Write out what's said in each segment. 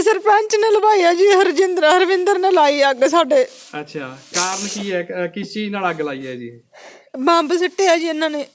ਇਹ ਸਰਪੰਚ ਨੇ ਲਵਾਈ ਆ ਜੀ ਹਰਜਿੰਦਰ ਹਰਵਿੰਦਰ ਨੇ ਲਾਈ ਅੱਗ ਸਾਡੇ। ਅੱਛਾ ਕਾਰਨ ਕੀ ਹੈ? ਅਹ ਕਿਸ ਚੀਜ਼ ਨਾਲ ਅੱਗ ਲਾਈ ਹੈ ਜੀ? ਬੰਬ ਸਿੱਟਿਆ ਜੀ ਇਹਨਾਂ ਨੇ।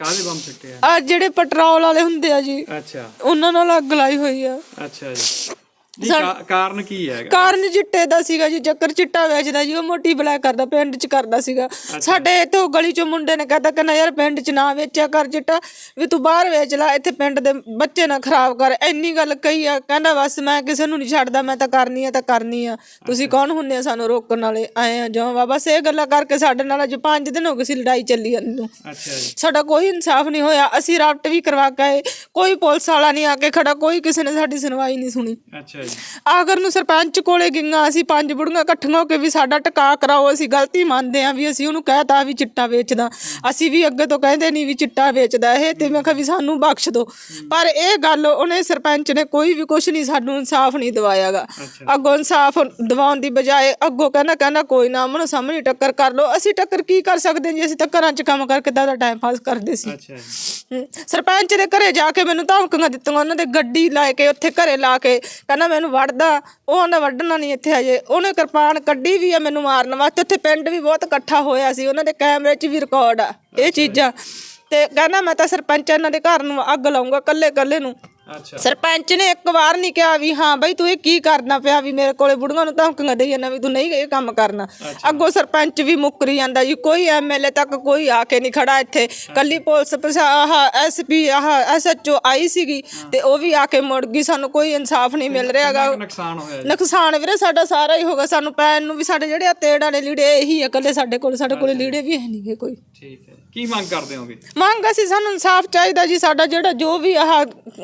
ਕਾਹਦੇ ਬੰਬ ਸਿੱਟੇ ਆ? ਆ ਜਿਹੜੇ ਪੈਟਰੋਲ ਵਾਲੇ ਹੁੰਦੇ ਆ ਜੀ ਅੱਛਾ। ਉਹਨਾਂ ਨਾਲ ਅੱਗ ਲਾਈ ਹੋਈ ਆ। ਅੱਛਾ ਜੀ। ਨਹੀਂ, ਕਾ- ਕਾਰਨ ਕੀ ਹੈ ਕਾਰਨ ਚਿੱਟੇ ਦਾ ਸੀਗਾ ਜੀ ਚੱਕਰ ਚਿੱਟਾ ਵੇਚਦਾ ਜੀ ਉਹ ਮੋਟੀ ਬਲੈਕ ਕਰਦਾ ਪਿੰਡ 'ਚ ਕਰਦਾ ਸੀਗਾ। ਸਾਡੇ ਇੱਥੇ ਗਲੀ 'ਚੋਂ ਮੁੰਡੇ ਨੇ ਕਹਤਾ ਕਿ ਨਾ ਯਾਰ ਪਿੰਡ 'ਚ ਨਾ ਵੇਚਿਆ ਕਰ ਚਿੱਟਾ ਵੀ ਤੂੰ ਬਾਹਰ ਵੇਚ ਲੈ ਇੱਥੇ ਪਿੰਡ ਦੇ ਬੱਚੇ ਨਾ ਖਰਾਬ ਕਰ। ਇੰਨੀ ਗੱਲ ਕਹੀ ਆ ਕਹਿੰਦਾ ਬਸ ਮੈਂ ਕਿਸੇ ਨੂੰ ਨਹੀਂ ਛੱਡਦਾ ਮੈਂ ਤਾਂ ਕਰਨੀ ਆ ਤਾਂ ਕਰਨੀ ਆ। ਤੁਸੀਂ ਕੌਣ ਹੁੰਦੇ ਆ ਸਾਨੂੰ ਰੋਕਣ ਵਾਲੇ? ਆਏ ਆ ਜਿਉਂ ਬਸ ਇਹ ਗੱਲਾਂ ਕਰਕੇ ਸਾਡੇ ਨਾਲ ਅੱਜ 5 ਦਿਨ ਹੋ ਗਏ ਸੀ ਲੜਾਈ ਚੱਲੀ ਨੂੰ। ਅੱਛਾ ਜੀ। ਸਾਡਾ ਕੋਈ ਇਨਸਾਫ ਨਹੀਂ ਹੋਇਆ। ਅਸੀਂ ਰਾਪਟ ਵੀ ਕਰਵਾ ਕੇ ਆਏ। ਕੋਈ ਪੁਲਿਸ ਵਾਲਾ ਨਹੀਂ ਆ ਕੇ ਖੜਾ ਕੋਈ ਕਿਸੇ ਨੇ ਸਾਡੀ ਸੁਣਵਾਈ ਨਹੀਂ ਸੁਣੀ। ਅੱਛਾ ਜੀ। ਆਖਰ ਨੂੰ ਸਰਪੰਚ ਕੋਲੇ ਗਈਆਂ ਅਸੀਂ ਪੰਜ ਬੁੜੀਆਂ ਇਕੱਠੀਆਂ ਹੋ ਕੇ ਵੀ ਸਾਡਾ ਟਿਕਾ ਕਰਾਓ ਅਸੀਂ ਗਲਤੀ ਮੰਨਦੇ ਆਂ ਵੀ ਅਸੀਂ ਉਹਨੂੰ ਕਹਿਤਾ ਵੀ ਚਿੱਟਾ ਵੇਚਦਾ। ਅਸੀਂ ਵੀ ਅੱਗੇ ਤੋਂ ਕਹਿੰਦੇ ਨਹੀਂ ਵੀ ਚਿੱਟਾ ਵੇਚਦਾ ਇਹ ਤੇ ਮੈਂ ਕਿਹਾ ਵੀ ਸਾਨੂੰ ਬਖਸ਼ ਦਿਓ। ਪਰ ਇਹ ਗੱਲ ਉਹਨੇ ਸਰਪੰਚ ਨੇ ਕੋਈ ਵੀ ਕੁਝ ਨਹੀਂ ਸਾਨੂੰ ਇਨਸਾਫ ਨਹੀਂ ਦਿਵਾਇਆਗਾ। ਅੱਗੋਂ ਇਨਸਾਫ ਦਿਵਾਉਣ ਦੀ ਬਜਾਏ ਅੱਗੋਂ ਕਹਿੰਦਾ ਕਹਿੰਦਾ ਕੋਈ ਨਾ ਮਨ ਸਾਹਮਣੇ ਟੱਕਰ ਕਰ ਲਓ। ਅਸੀਂ ਟੱਕਰ ਕੀ ਕਰ ਸਕਦੇ ਜੀ? ਅਸੀਂ ਤਾਂ ਘਰਾਂ 'ਚ ਕੰਮ ਕਰਕੇ ਤਾਂ ਟਾਈਮ ਪਾਸ ਕਰਦੇ ਸੀ। ਜੀ। ਸਰਪੰਚ ਦੇ ਘਰੇ ਜਾ ਕੇ ਮੈਨੂੰ ਧਮਕੀਆਂ ਦਿੱਤੀਆਂ ਉਹਨਾਂ ਦੇ ਗੱਡੀ ਲਾ ਕੇ ਉੱਥੇ ਘਰੇ ਲਾ ਕੇ ਕਹਿੰਦਾ ਮੈਨੂੰ ਵੜਦਾ ਉਹ ਆਂਦਾ ਵੱਢਣਾ ਨਹੀਂ ਇੱਥੇ ਹਜੇ। ਉਹਨੇ ਕਿਰਪਾਨ ਕੱਢੀ ਵੀ ਆ ਮੈਨੂੰ ਮਾਰਨ ਵਾਸਤੇ। ਉੱਥੇ ਪਿੰਡ ਵੀ ਬਹੁਤ ਇਕੱਠਾ ਹੋਇਆ ਸੀ। ਉਹਨਾਂ ਦੇ ਕੈਮਰੇ 'ਚ ਵੀ ਰਿਕਾਰਡ ਆ। ਇਹ ਚੀਜ਼ਾਂ। ਤੇ ਕਹਿੰਦਾ ਮੈਂ ਤਾਂ ਸਰਪੰਚ ਇਹਨਾਂ ਦੇ ਘਰ ਨੂੰ ਅੱਗ ਲਾਉਂਗਾ ਕੱਲੇ ਕੱਲੇ ਨੂੰ। ਅੱਛਾ। ਸਰਪੰਚ ਨੇ ਇੱਕ ਵਾਰ ਨਹੀਂ ਕਿਹਾ ਵੀ ਹਾਂ ਬਈ ਤੂੰ ਇਹ ਕੀ ਕਰਨਾ ਪਿਆ ਵੀ ਮੇਰੇ ਕੋਲੇ ਬੁੜੀਆਂ ਨੂੰ ਧਮਕੀਆਂ ਦੇਈ ਜਾਂਦਾ ਵੀ ਤੂੰ ਨਹੀਂ ਇਹ ਕੰਮ ਕਰਨਾ। ਅੱਗੋਂ ਸਰਪੰਚ ਵੀ ਮੁੱਕਰੀ ਜਾਂਦਾ ਜੀ ਕੋਈ ਐਮਐਲਏ ਤੱਕ ਕੋਈ ਆ ਕੇ ਨਹੀਂ ਖੜਾ ਇੱਥੇ। ਕੱਲੀ ਪੁਲਿਸ ਪ੍ਰਸ਼ਾ ਆਹ ਐਸਪੀ ਆਹ ਐਸਐਚਓ ਆਈ ਸੀਗੀ ਤੇ ਉਹ ਵੀ ਆ ਕੇ ਮੁੜ ਗਈ ਸਾਨੂੰ ਕੋਈ ਇਨਸਾਫ ਨਹੀਂ ਮਿਲ ਰਿਹਾਗਾ ਨੁਕਸਾਨ ਹੋਇਆ ਜੀ? ਨੁਕਸਾਨ ਵੀਰੇ ਸਾਡਾ ਸਾਰਾ ਹੀ ਹੋਗਾ ਸਾਨੂੰ ਪੈਣ ਨੂੰ ਵੀ ਸਾਡੇ ਜਿਹੜੇ ਆ ਤੇੜ ਵਾਲੇ ਲੀੜੇ ਇਹੀ ਆ ਕੱਲੇ ਸਾਡੇ ਕੋਲ ਸਾਡੇ ਕੋਲ ਲੀੜੇ ਵੀ ਹੈ ਨਹੀਂਗੇ ਕੋਈ। ਠੀਕ ਹੈ। ਕੀ ਮੰਗ ਕਰਦੇ ਹੋਗੇ? ਮੰਗ ਅਸੀਂ ਸਾਨੂੰ ਇਨਸਾਫ ਚਾਹੀਦਾ ਜੀ ਸਾਡਾ ਜਿਹੜਾ ਜੋ ਵੀ ਆਹ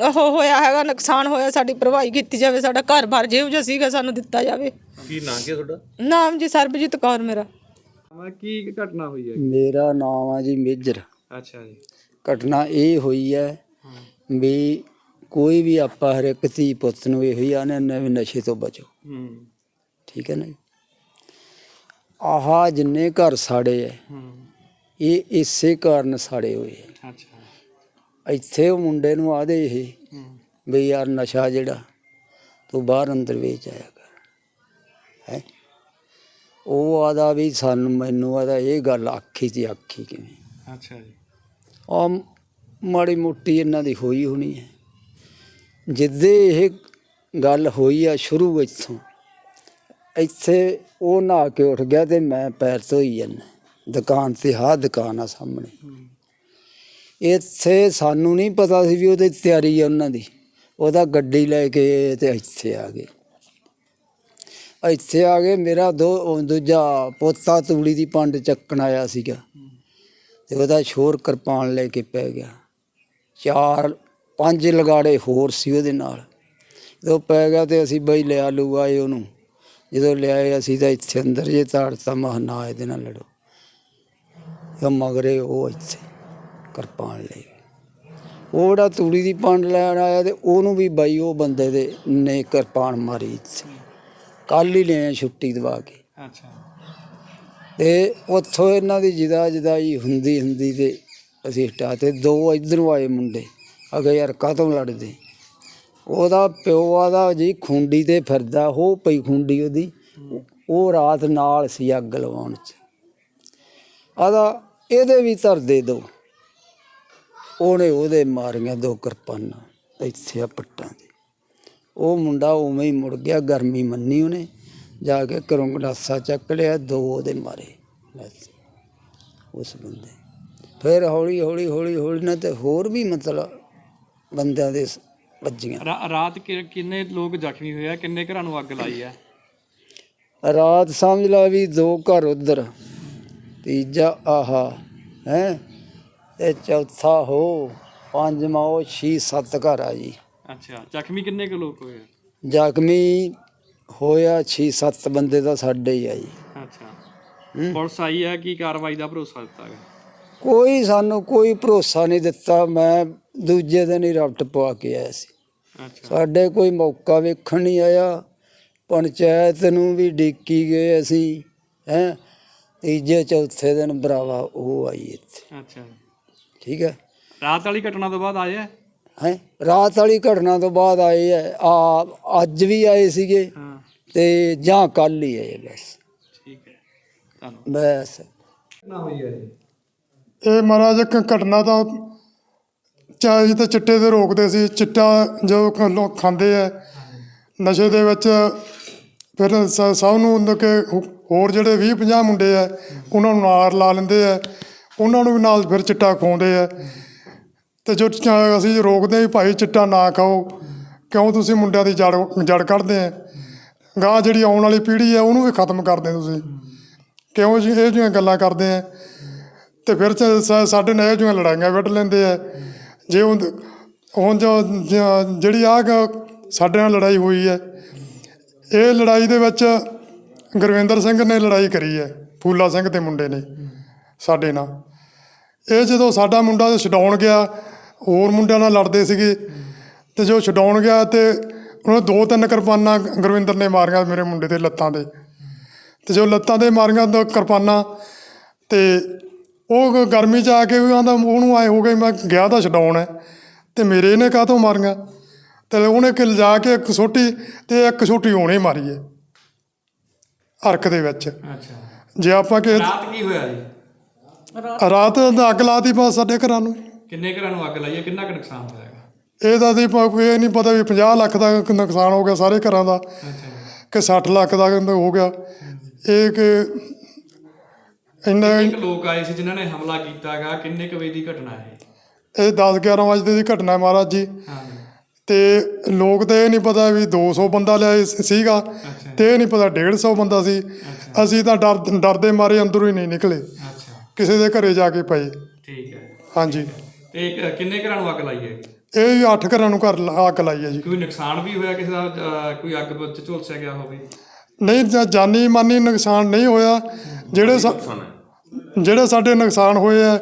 ਉਹ ਹੋਇਆ ਹੈਗਾ ਨੁਕਸਾਨ ਹੋਇਆ ਸਾਡੀ ਭਰਵਾਈ ਕੀਤੀ ਜਾਵੇ ਸਾਡਾ ਘਰ-ਬਾਰ ਜਿਹੋ ਜਿਹਾ ਸੀਗਾ ਸਾਨੂੰ ਦਿੱਤਾ ਜਾਵੇ। ਕੀ ਨਾਂ ਕੀ ਤੁਹਾਡਾ? ਨਾਮ ਜੀ ਸਰਬਜੀਤ ਕੌਰ ਮੇਰਾ। ਮੈਂ ਕੀ ਘਟਨਾ ਹੋਈ ਹੈ? ਮੇਰਾ ਨਾਮ ਆ ਜੀ ਮੇਜਰ। ਅੱਛਾ ਜੀ। ਘਟਨਾ ਇਹ ਹੋਈ ਹੈ ਵੀ ਕੋਈ ਵੀ ਆਪਾਂ ਹਰ ਇੱਕ ਧੀ ਪੁੱਤ ਨੂੰ ਇਹੋ ਹੀ ਆਨੇ ਵੀ ਨਸ਼ੇ ਤੋਂ ਬਚੋ। ਹੂੰ। ਠੀਕ ਹੈ ਨਾ ਜੀ? ਆਹ ਜਿੰਨੇ ਘਰ ਸਾੜੇ ਹੈ ਹੂੰ। ਇਹ ਇਸੇ ਕਾਰਨ ਸਾੜੇ ਹੋਏ। ਅੱਛਾ। ਇੱਥੇ ਉਹ ਮੁੰਡੇ ਨੂੰ ਆਦੇ ਇਹ ਹੂੰ। ਵੀ ਯਾਰ ਨਸ਼ਾ ਜਿਹੜਾ ਤੂੰ ਬਾਹਰ ਅੰਦਰ ਵੇਚ ਆਇਆ ਕਰ। ਹੈ? ਉਹ ਆਦਾ ਵੀ ਸਾਨੂੰ ਮੈਨੂੰ ਆਦਾ ਇਹ ਗੱਲ ਆਖੀ ਤੇ ਆਖੀ ਕਿਵੇਂ? ਅੱਛਾ ਜੀ। ਆ ਮਾੜੀ ਮੋਟੀ ਇਹਨਾਂ ਦੀ ਹੋਈ ਹੋਣੀ ਹੈ। ਜਿੱਦੇ ਇਹ ਗੱਲ ਹੋਈ ਆ ਸ਼ੁਰੂ ਇੱਥੋਂ ਇੱਥੇ ਉਹ ਨਹਾ ਕੇ ਉੱਠ ਗਿਆ ਤੇ ਮੈਂ ਪੈਰ ਧੋਈ ਜਾਂਦਾ। ਦੁਕਾਨ ਤੇ ਹਾਂ ਦੁਕਾਨ ਆ ਸਾਹਮਣੇ। ਇੱਥੇ ਸਾਨੂੰ ਨਹੀਂ ਪਤਾ ਸੀ ਵੀ ਉਹਦੀ ਤਿਆਰੀ ਆ ਉਹਨਾਂ ਦੀ। ਉਹਦਾ ਗੱਡੀ ਲੈ ਕੇ ਤੇ ਇੱਥੇ ਆ ਗਏ। ਇੱਥੇ ਆ ਗਏ ਮੇਰਾ ਦੋ ਦੂਜਾ ਪੋਤਾ ਤੂੜੀ ਦੀ ਪੰਡ ਚੱਕਣ ਆਇਆ ਸੀਗਾ। ਤੇ ਉਹਦਾ ਸ਼ੋਰ ਕਿਰਪਾਨ ਲੈ ਕੇ ਪੈ ਗਿਆ। ਚਾਰ, ਪੰਜ ਲਗਾੜੇ ਹੋਰ ਸੀ ਉਹਦੇ ਨਾਲ। ਜਦੋਂ ਪੈ ਗਿਆ ਤੇ ਅਸੀਂ ਬਈ ਲਿਆ ਲੂ ਆਏ ਉਹਨੂੰ। ਜਦੋਂ ਲਿਆਏ ਅਸੀਂ ਤਾਂ ਇੱਥੇ ਅੰਦਰ ਜੇ ਤਾੜਤਾ, ਮਹ ਨਾ ਇਹਦੇ ਨਾਲ ਲੜੋ। ਉਹ ਮਗਰੇ ਉਹ ਇੱਥੇ ਕਿਰਪਾਨ ਲੈ ਗਏ ਉਹ ਜਿਹੜਾ ਤੂੜੀ ਦੀ ਪੰਡ ਲੈਣ ਆਇਆ ਤੇ ਉਹਨੂੰ ਵੀ ਬਾਈ ਉਹ ਬੰਦੇ ਦੇ ਨੇ ਕਿਰਪਾਨ ਮਾਰੀ ਇੱਥੇ ਕੱਲ ਹੀ ਲਿਆ ਛੁੱਟੀ ਦਵਾ ਕੇ। ਅੱਛਾ। ਤੇ ਉੱਥੋਂ ਇਹਨਾਂ ਦੀ ਜਿਦਾ ਜਦਾਈ ਹੁੰਦੀ ਹੁੰਦੀ ਤੇ ਅਸੀਂ ਹਟਾ ਤੇ ਦੋ ਇਧਰੋਂ ਆਏ ਮੁੰਡੇ। ਅਗੇ ਯਾਰ ਕਾਹਤੋਂ ਲੜਦੇ? ਉਹਦਾ ਪਿਓ ਆਦਾ ਜੀ ਖੁੰਡੀ ਤੇ ਫਿਰਦਾ ਹੋ ਪਈ ਖੁੰਡੀ ਉਹਦੀ। ਉਹ ਰਾਤ ਨਾਲ ਸੀ ਅੱਗ ਲਵਾਉਣ ਚ। ਆਦਾ ਇਹਦੇ ਵੀ ਧਰ ਦੇ ਦੋ। ਉਹਨੇ ਉਹਦੇ ਮਾਰੀਆਂ ਦੋ ਕਿਰਪਾਨਾਂ ਇੱਥੇ ਆ ਪੱਟਾਂ ਦੇ ਉਹ ਮੁੰਡਾ ਉਵੇਂ ਹੀ ਮੁੜ ਗਿਆ ਗਰਮੀ ਮੰਨੀ ਉਹਨੇ। ਜਾ ਕੇ ਘਰੋਂ ਗਲਾਸਾ ਚੱਕ ਲਿਆ ਦੋ ਉਹਦੇ ਮਾਰੇ। ਉਸ ਬੰਦੇ। ਫਿਰ ਹੌਲੀ ਹੌਲੀ ਹੌਲੀ ਹੌਲੀ ਨਾ ਤੇ ਹੋਰ ਵੀ ਮਤਲਬ ਬੰਦਿਆਂ ਦੇ ਵੱਜੀਆਂ। ਰਾਤ ਕਿੰਨੇ ਲੋਕ ਜ਼ਖਮੀ ਹੋਏ ਆ? ਕਿੰਨੇ ਘਰਾਂ ਨੂੰ ਅੱਗ ਲਾਈ ਹੈ ਰਾਤ ਸਮਝ ਲਾ ਵੀ ਦੋ ਘਰ ਉਧਰ ਤੀਜਾ ਆਹਾ ਹੈ? ਤੇ ਚੌਥਾ ਹੋ ਪੰਜਵਾਂ ਉਹ ਛੇ ਸੱਤ ਘਰ ਆ ਜੀ। ਅੱਛਾ ਜ਼ਖਮੀ ਕਿੰਨੇ ਕੁ ਲੋਕ ਹੋਏ? ਜ਼ਖਮੀ ਹੋਇਆ 6-7 ਬੰਦੇ ਤਾਂ ਸਾਡੇ ਹੀ ਆ ਜੀ। ਅੱਛਾ। ਪੁਲਿਸ ਆਈ ਹੈ ਕੀ ਕਾਰਵਾਈ ਦਾ ਭਰੋਸਾ ਦਿੱਤਾ ਗਿਆ? ਕੋਈ ਸਾਨੂੰ ਕੋਈ ਭਰੋਸਾ ਨਹੀਂ ਦਿੱਤਾ ਮੈਂ ਦੂਜੇ ਦਿਨ ਹੀ ਰਫਟ ਪਵਾ ਕੇ ਆਇਆ ਸੀ। ਅੱਛਾ। ਸਾਡੇ ਕੋਈ ਮੌਕਾ ਵੇਖਣ ਨਹੀਂ ਆਇਆ ਪੰਚਾਇਤ ਨੂੰ ਵੀ ਡਿੱਕੀ ਗਏ ਅਸੀਂ ਹੈ। ਤੀਜੇ ਚੌਥੇ ਦਿਨ ਭਰਾਵਾ ਉਹ ਆਈ ਇੱਥੇ। ਅੱਛਾ। ਠੀਕ ਹੈ। ਰਾਤ ਵਾਲੀ ਘਟਨਾ ਤੋਂ ਬਾਅਦ ਆਇਆ ਹੈ? ਰਾਤ ਵਾਲੀ ਘਟਨਾ ਤੋਂ ਬਾਅਦ ਆਏ ਆ। ਆ ਅੱਜ ਵੀ ਆਏ ਸੀਗੇ ਹਾਂ। ਤੇ ਜਾਂ ਕੱਲ ਹੀ ਆਏ ਬਸ। ਠੀਕ ਹੈ। ਧੰਨਵਾਦ। ਬਸ। ਨਾ ਹੋਈ ਹੈ ਇਹ? ਇਹ ਮਹਾਰਾਜ ਇੱਕ ਘਟਨਾ ਤਾਂ ਚਾਹੇ ਤਾਂ ਚਿੱਟੇ ਤੇ ਰੋਕਦੇ ਸੀ ਚਿੱਟਾ ਜੋ ਖ- ਲੋਕ ਖਾਂਦੇ ਆ ਨਸ਼ੇ ਦੇ ਵਿੱਚ ਫਿਰ ਸ- ਸਭ ਨੂੰ ਉਹਨਾਂ ਕੇ ਹੋ- ਹੋਰ ਜਿਹੜੇ 20 50 ਮੁੰਡੇ ਆ ਉਹਨਾਂ ਨੂੰ ਨਾਰ ਲਾ ਲੈਂਦੇ ਆ। ਉਹਨਾਂ ਨੂੰ ਵੀ ਨਾਲ ਫਿਰ ਚਿੱਟਾ ਖਵਾਉਂਦੇ ਆ। ਤੇ ਜੋ ਚ- ਅਸੀਂ ਰੋਕਦੇ ਵੀ ਭਾਈ ਚਿੱਟਾ ਨਾ ਖਾਓ, ਕਿਉਂ ਤੁਸੀਂ ਮੁੰਡਿਆਂ ਦੀ ਜੜ ਜੜ ਕੱਢਦੇ ਆ? ਗਾਂ ਜਿਹੜੀ ਆਉਣ ਵਾਲੀ ਪੀੜ੍ਹੀ ਹੈ ਉਹਨੂੰ ਵੀ ਖਤਮ ਕਰਦੇ ਤੁਸੀਂ। ਕਿਉਂ ਜੀ, ਇਹ ਜਿਹੀਆਂ ਗੱਲਾਂ ਕਰਦੇ ਆ। ਤੇ ਫਿਰ ਸਾਡੇ ਨਾਲ ਇਹੋ ਜਿਹੀਆਂ ਲੜਾਈਆਂ ਵੱਢ ਲੈਂਦੇ ਆ। ਜੇ ਹੁਣ ਹੁਣ ਜੋ, ਜ- ਜਿਹੜੀ ਆ ਸਾਡੇ ਨਾਲ ਲੜਾਈ ਹੋਈ ਹੈ ਇਹ ਲੜਾਈ ਦੇ ਵਿੱਚ ਗੁਰਵਿੰਦਰ ਸਿੰਘ ਨੇ ਲੜਾਈ ਕਰੀ ਹੈ ਫੂਲਾ ਸਿੰਘ ਤੇ ਮੁੰਡੇ ਨੇ। ਸਾਡੇ ਨਾਲ। ਇਹ ਜਦੋਂ ਸਾਡਾ ਮੁੰਡਾ ਛਡਾਉਣ ਗਿਆ ਹੋਰ ਮੁੰਡਿਆਂ ਨਾਲ ਲੜਦੇ ਸੀਗੇ। ਤੇ ਜੋ ਛਡਾਉਣ ਗਿਆ ਤੇ ਉਹਨੇ ਦੋ ਤਿੰਨ ਕਿਰਪਾਨਾਂ ਗੁਰਵਿੰਦਰ ਨੇ ਮਾਰੀਆਂ ਮੇਰੇ ਮੁੰਡੇ ਦੇ ਲੱਤਾਂ ਤੇ। ਤੇ ਜੋ ਲੱਤਾਂ ਤੇ ਮਾਰੀਆਂ ਦੋ ਕਿਰਪਾਨਾਂ ਤੇ ਉਹ ਗਰਮੀ ਚ ਆ ਕੇ ਵੀ ਆਂਦਾ ਉਹਨੂੰ ਆਏ ਹੋ ਗਏ ਮੈਂ ਗਿਆ ਤਾਂ ਛਡਾਉਣ ਹੈ। ਤੇ ਮੇਰੇ ਇਹਨੇ ਕਾਹਤੋਂ ਮਾਰੀਆਂ? ਤੇ ਉਹਨੇ ਕਿ ਲਿਜਾ ਕੇ ਇੱਕ ਛੋਟੀ ਤੇ ਇੱਕ ਛੋਟੀ ਉਹਨੇ ਮਾਰੀ ਹੈ ਹਰਕ ਦੇ ਵਿੱਚ। ਅੱਛਾ। ਜੇ ਆਪਾਂ ਕਿ ਰਾਤ ਕੀ ਹੋਇਆ ਜੀ? ਰਾਤ ਦਾ ਅੱਗ ਲਾਤੀ ਬਸ ਸਾਡੇ ਘਰਾਂ ਨੂੰ। ਕਿੰਨੇ ਘਰਾਂ ਨੂੰ ਅੱਗ ਲਾਈ ਹੈ? ਕਿੰਨਾ ਕੁ ਨੁਕਸਾਨ ਹੋਇਆ ਹੈਗਾ? ਇਹ ਤਾਂ ਦੀ ਇਹ ਨਹੀਂ ਪਤਾ ਵੀ 50 ਲੱਖ ਦਾ ਨੁਕਸਾਨ ਹੋ ਗਿਆ ਸਾਰੇ ਘਰਾਂ ਦਾ ਅੱਛਾ ਜੀ। ਕਿ 60 ਲੱਖ ਦਾ ਹੋ ਗਿਆ। ਇਹ ਕਿ ਇੰਨਾ ਕਿੰਨੇ ਕੁ ਲੋਕ ਆਏ ਸੀ ਜਿਨ੍ਹਾਂ ਨੇ ਹਮਲਾ ਕੀਤਾ ਹੈਗਾ? ਕਿੰਨੇ ਕੁ ਵਜੇ ਦੀ ਘਟਨਾ ਹੈ ਇਹ? ਇਹ 10 11 ਵਜੇ ਦੀ ਘਟਨਾ ਹੈ ਮਹਾਰਾਜ ਜੀ। ਹਾਂ ਤੇ ਲੋਕ ਤਾਂ ਇਹ ਨਹੀਂ ਪਤਾ ਵੀ 200 ਬੰਦਾ ਲਿਆ ਸੀ- ਸੀਗਾ ਅੱਛਾ। ਤੇ ਇਹ ਨਹੀਂ ਪਤਾ 150 ਬੰਦਾ ਸੀ। ਅਸੀਂ ਤਾਂ ਡਰ ਡਰਦੇ ਮਾਰੇ ਅੰਦਰੋਂ ਹੀ ਨਹੀਂ ਨਿਕਲੇ। ਕਿਸੇ ਦੇ ਘਰੇ ਜਾ ਕੇ ਪਏ। ਠੀਕ ਹੈ। ਹਾਂਜੀ। ਤੇ ਕ- ਕਿੰਨੇ ਘਰਾਂ ਨੂੰ ਅੱਗ ਲਾਈ ਹੈ? ਇਹ ਵੀ ਅੱਠ ਘਰਾਂ ਨੂੰ ਘਰ ਲ- ਅੱਗ ਲਾਈ ਹੈ ਜੀ। ਕੋਈ ਨੁਕਸਾਨ ਵੀ ਹੋਇਆ ਕਿਸੇ ਦਾ ਅਹ, ਕੋਈ ਅੱਗ ਵਿੱਚ ਝੁਲਸਿਆ ਗਿਆ ਹੋਵੇ? ਨਹੀਂ ਜਾਂ ਜਾਨੀ ਮਾਨੀ ਨੁਕਸਾਨ ਨਹੀਂ ਹੋਇਆ। ਜਿਹੜੇ ਸਾ- ਜਿਹੜੇ ਸਾਡੇ ਨੁਕਸਾਨ ਹੋਏ ਆ